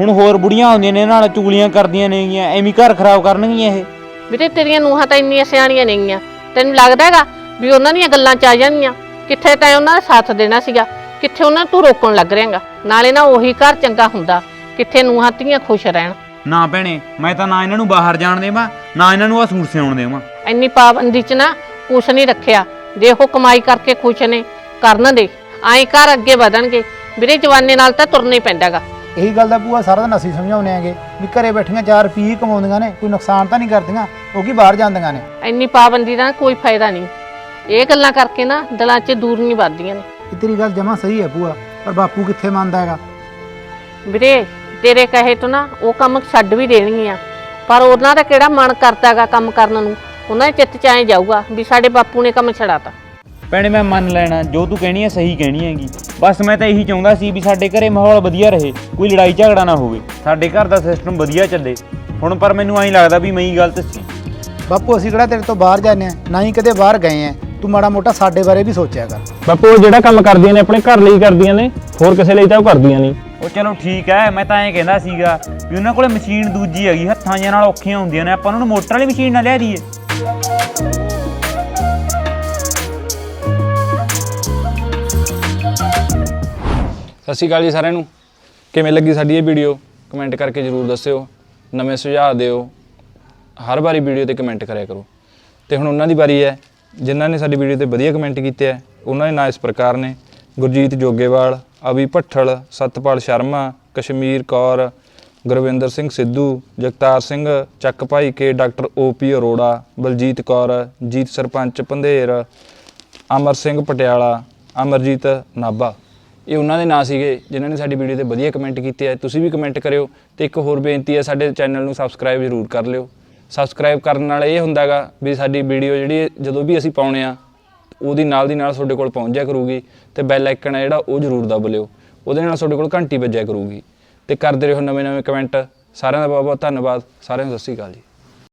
ਹੁਣ ਹੋਰ ਬੁੜੀਆਂ ਆਉਂਦੀਆਂ ਨੇ ਇਹਨਾਂ ਨਾਲ ਚੁਗਲੀਆਂ ਕਰਦੀਆਂ ਨੇਗੀਆਂ ਐਵੇਂ ਘਰ ਖਰਾਬ ਕਰਨਗੀਆਂ ਇਹ। ਵੀਰੇ ਤੇਰੀਆਂ ਨੂੰਹਾਂ ਤਾਂ ਇੰਨੀਆਂ ਸਿਆਣੀਆਂ ਨਹੀਂਆਂ ਤੈਨੂੰ ਲੱਗਦਾ ਹੈਗਾ ਵੀ ਉਹਨਾਂ ਦੀਆਂ ਗੱਲਾਂ ਚ ਆ ਜਾਣਗੀਆਂ ਕਿੱਥੇ ਤੈਂ ਉਹਨਾਂ ਦਾ ਸਾਥ ਦੇਣਾ ਸੀਗਾ? ਕਿੱਥੇ ਉਹਨਾਂ ਨੂੰ ਤੂੰ ਰੋਕਣ ਲੱਗ ਰਿਹਾਗਾ? ਨਾਲੇ ਨਾ ਉਹੀ ਘਰ ਚੰਗਾ ਹੁੰਦਾ ਕਿੱਥੇ ਨੂੰਹਾਂ ਧੀਆਂ ਖੁਸ਼ ਰਹਿਣ। ਨਾ ਭੈਣੇ ਮੈਂ ਤਾਂ ਨਾ ਇਹਨਾਂ ਨੂੰ ਬਾਹਰ ਜਾਣ ਦੇਵਾਂ ਨਾ ਇਹਨਾਂ ਨੂੰ ਆ ਸੂਟ ਸਿਉਣ ਦੇਵਾਂ। ਇੰਨੀ ਪਾਬੰਦੀ ਚ ਨਾ ਕੁਛ ਨਹੀਂ ਰੱਖਿਆ। ਜੇ ਉਹ ਕਮਾਈ ਕਰਕੇ ਖੁਸ਼ ਨੇ ਕਰਨ ਦੇ। ਐਂ ਘਰ ਅੱਗੇ ਵਧਣਗੇ। ਵੀਰੇ ਜਵਾਨੇ ਨਾਲ ਤਾਂ ਤੁਰਨਾ ਹੀ ਪੈਂਦਾਗਾ ਇਹੀ ਗੱਲ ਦਾ ਭੂਆ ਸਾਰਾ ਦਿਨ ਅਸੀਂ ਸਮਝਾਉਂਦੇ ਆਂਗੇ ਵੀ ਘਰੇ ਬੈਠੀਆਂ 4 ਰੁਪਏ ਕਮਾਉਂਦੀਆਂ ਨੇ ਕੋਈ ਨੁਕਸਾਨ ਤਾਂ ਨਹੀਂ ਕਰਦੀਆਂ ਉਹ ਕੀ ਬਾਹਰ ਜਾਂਦੀਆਂ ਨੇ। ਇੰਨੀ ਪਾਬੰਦੀ ਦਾ ਕੋਈ ਫਾਇਦਾ ਨਹੀਂ। ਇਹ ਗੱਲਾਂ ਕਰਕੇ ਨਾ ਦਿਲਾਂ 'ਚ ਦੂਰ ਨਹੀਂ ਵੱਧਦੀਆਂ ਨੇ। ਇਹ ਤੇਰੀ ਗੱਲ ਜਮਾ ਸਹੀ ਹੈ ਭੂਆ ਪਰ ਬਾਪੂ ਕਿੱਥੇ ਮੰਨਦਾ ਹੈਗਾ? ਵੀਰੇ ਤੇਰੇ ਕਹੇ ਤੋਂ ਨਾ ਉਹ ਕੰਮ ਛੱਡ ਵੀ ਦੇਣਗੀਆਂ। ਪਰ ਉਹਨਾਂ ਦਾ ਕਿਹੜਾ ਮਨ ਕਰਦਾਗਾ ਕੰਮ ਕਰਨ ਨੂੰ? ਉਹਨਾਂ ਦੇ ਚਿੱਤ 'ਚ ਐਂ ਜਾਊਗਾ ਵੀ ਸਾਡੇ ਬਾਪੂ ਨੇ ਕੰਮ ਛੜਾਤਾ। ਭੈਣੇ ਮੈਂ ਮੰਨ ਲੈਣਾ ਜੋ ਤੂੰ ਕਹਿਣੀ ਹੈ ਸਹੀ ਕਹਿਣੀ ਹੈਗੀ। ਬਸ ਮੈਂ ਤਾਂ ਇਹੀ ਚਾਹੁੰਦਾ ਸੀ ਵੀ ਸਾਡੇ ਘਰੇ ਮਾਹੌਲ ਵਧੀਆ ਰਹੇ ਕੋਈ ਲੜਾਈ ਝਗੜਾ ਨਾ ਹੋਵੇ। ਸਾਡੇ ਘਰ ਦਾ ਸਿਸਟਮ ਵਧੀਆ ਚੱਲੇ। ਹੁਣ ਪਰ ਮੈਨੂੰ ਐਂ ਲੱਗਦਾ ਵੀ ਮੈਂ ਹੀ ਗਲਤ ਸੀ। ਬਾਪੂ ਅਸੀਂ ਕਿਹੜਾ ਤੇਰੇ ਤੋਂ ਬਾਹਰ ਜਾਂਦੇ ਆ? ਨਾ ਹੀ ਕਦੇ ਬਾਹਰ ਗਏ ਆ। ਤੂੰ ਮਾੜਾ ਮੋਟਾ ਸਾਡੇ ਬਾਰੇ ਵੀ ਸੋਚਿਆ ਕਰ। ਬਾਪੂ ਉਹ ਜਿਹੜਾ ਕੰਮ ਕਰਦੀਆਂ ਨੇ ਆਪਣੇ ਘਰ ਲਈ ਕਰਦੀਆਂ ਨੇ ਹੋਰ ਕਿਸੇ ਲਈ ਤਾਂ ਉਹ ਕਰਦੀਆਂ ਨਹੀਂ। ਉਹ ਚਲੋ ਠੀਕ ਹੈ ਮੈਂ ਤਾਂ ਐਂ ਕਹਿੰਦਾ ਸੀਗਾ ਵੀ ਉਹਨਾਂ ਕੋਲੇ ਮਸ਼ੀਨ ਦੂਜੀ ਹੈਗੀ ਹੱਥਾਂ ਜਿਹੀਆਂ ਨਾਲ ਔਖੀਆਂ ਹੁੰਦੀਆਂ ਨੇ ਆਪਾਂ ਉਹਨਾਂ ਨੂੰ ਮੋਟਰ ਵਾਲੀ ਮਸ਼ੀਨ ਨਾਲ ਲਿਆ ਦਈਏ। ਸਤਿ ਸ਼੍ਰੀ ਅਕਾਲ ਜੀ ਸਾਰਿਆਂ ਨੂੰ। ਕਿਵੇਂ ਲੱਗੀ ਸਾਡੀ ਇਹ ਵੀਡੀਓ ਕਮੈਂਟ ਕਰਕੇ ਜਰੂਰ ਦੱਸਿਓ। ਨਵੇਂ ਸੁਝਾਅ ਦਿਓ। ਹਰ ਵਾਰੀ ਵੀਡੀਓ ਤੇ ਕਮੈਂਟ ਕਰਿਆ ਕਰੋ। ਤੇ ਹੁਣ ਉਹਨਾਂ ਦੀ ਵਾਰੀ ਹੈ। ਜਿਨ੍ਹਾਂ ਨੇ ਸਾਡੀ ਵੀਡੀਓ ਤੇ ਵਧੀਆ ਕਮੈਂਟ ਕੀਤੇ ਹੈ, ਉਹਨਾਂ ਦੇ ਨਾਂ ਇਸ ਪ੍ਰਕਾਰ ਨੇ। ਗੁਰਜੀਤ ਜੋਗੇਵਾਲ ਅਵੀ ਭੱਠਲ, ਸਤਪਾਲ ਸ਼ਰਮਾ, ਕਸ਼ਮੀਰ ਕੌਰ ਗੁਰਵਿੰਦਰ ਸਿੰਘ ਸਿੱਧੂ, ਜਗਤਾਰ ਸਿੰਘ ਚੱਕ ਭਾਈ ਕੇ, ਡਾਕਟਰ ਓਪੀ ਅਰੋੜਾ, ਬਲਜੀਤ ਕੌਰ, ਜੀਤ ਸਰਪੰਚ ਪੰਧੇਰ, ਅਮਰ ਸਿੰਘ ਪਟਿਆਲਾ, ਅਮਰਜੀਤ ਨਾਭਾ। ਇਹ ਉਹਨਾਂ ਦੇ ਨਾਂ ਸੀਗੇ ਜਿਨ੍ਹਾਂ ਨੇ ਸਾਡੀ ਵੀਡੀਓ ਤੇ ਵਧੀਆ ਕਮੈਂਟ ਕੀਤੇ ਹੈ ਤੁਸੀਂ ਵੀ ਕਮੈਂਟ ਕਰਿਓ ਤੇ ਇੱਕ ਹੋਰ ਬੇਨਤੀ ਹੈ ਸਾਡੇ ਚੈਨਲ ਨੂੰ ਸਬਸਕ੍ਰਾਈਬ ਜ਼ਰੂਰ ਕਰ ਲਿਓ। ਸਬਸਕ੍ਰਾਈਬ ਕਰਨ ਨਾਲ ਇਹ ਹੁੰਦਾਗਾ ਵੀ ਸਾਡੀ ਵੀਡੀਓ ਜਿਹੜੀ ਜਦੋਂ ਵੀ ਅਸੀਂ ਪਾਉਣੇ ਆ, ਉਹਦੀ ਨਾਲ ਦੀ ਨਾਲ ਤੁਹਾਡੇ ਕੋਲ ਪਹੁੰਚ ਜਾ ਕਰੂਗੀ ਤੇ ਬੈਲ ਆਈਕਨ ਹੈ ਜਿਹੜਾ ਉਹ ਜ਼ਰੂਰ ਦਬ ਲਿਓ। ਉਹਦੇ ਨਾਲ ਤੁਹਾਡੇ ਕੋਲ ਘੰਟੀ ਵੱਜਿਆ ਕਰੂਗੀ। ਤੇ ਕਰਦੇ ਰਹੋ ਨਵੇਂ ਨਵੇਂ ਕਮੈਂਟ। ਸਾਰਿਆਂ ਦਾ ਬਹੁਤ ਬਹੁਤ ਧੰਨਵਾਦ। ਸਾਰਿਆਂ ਨੂੰ ਸਤਿ ਸ਼੍ਰੀ ਅਕਾਲ ਜੀ।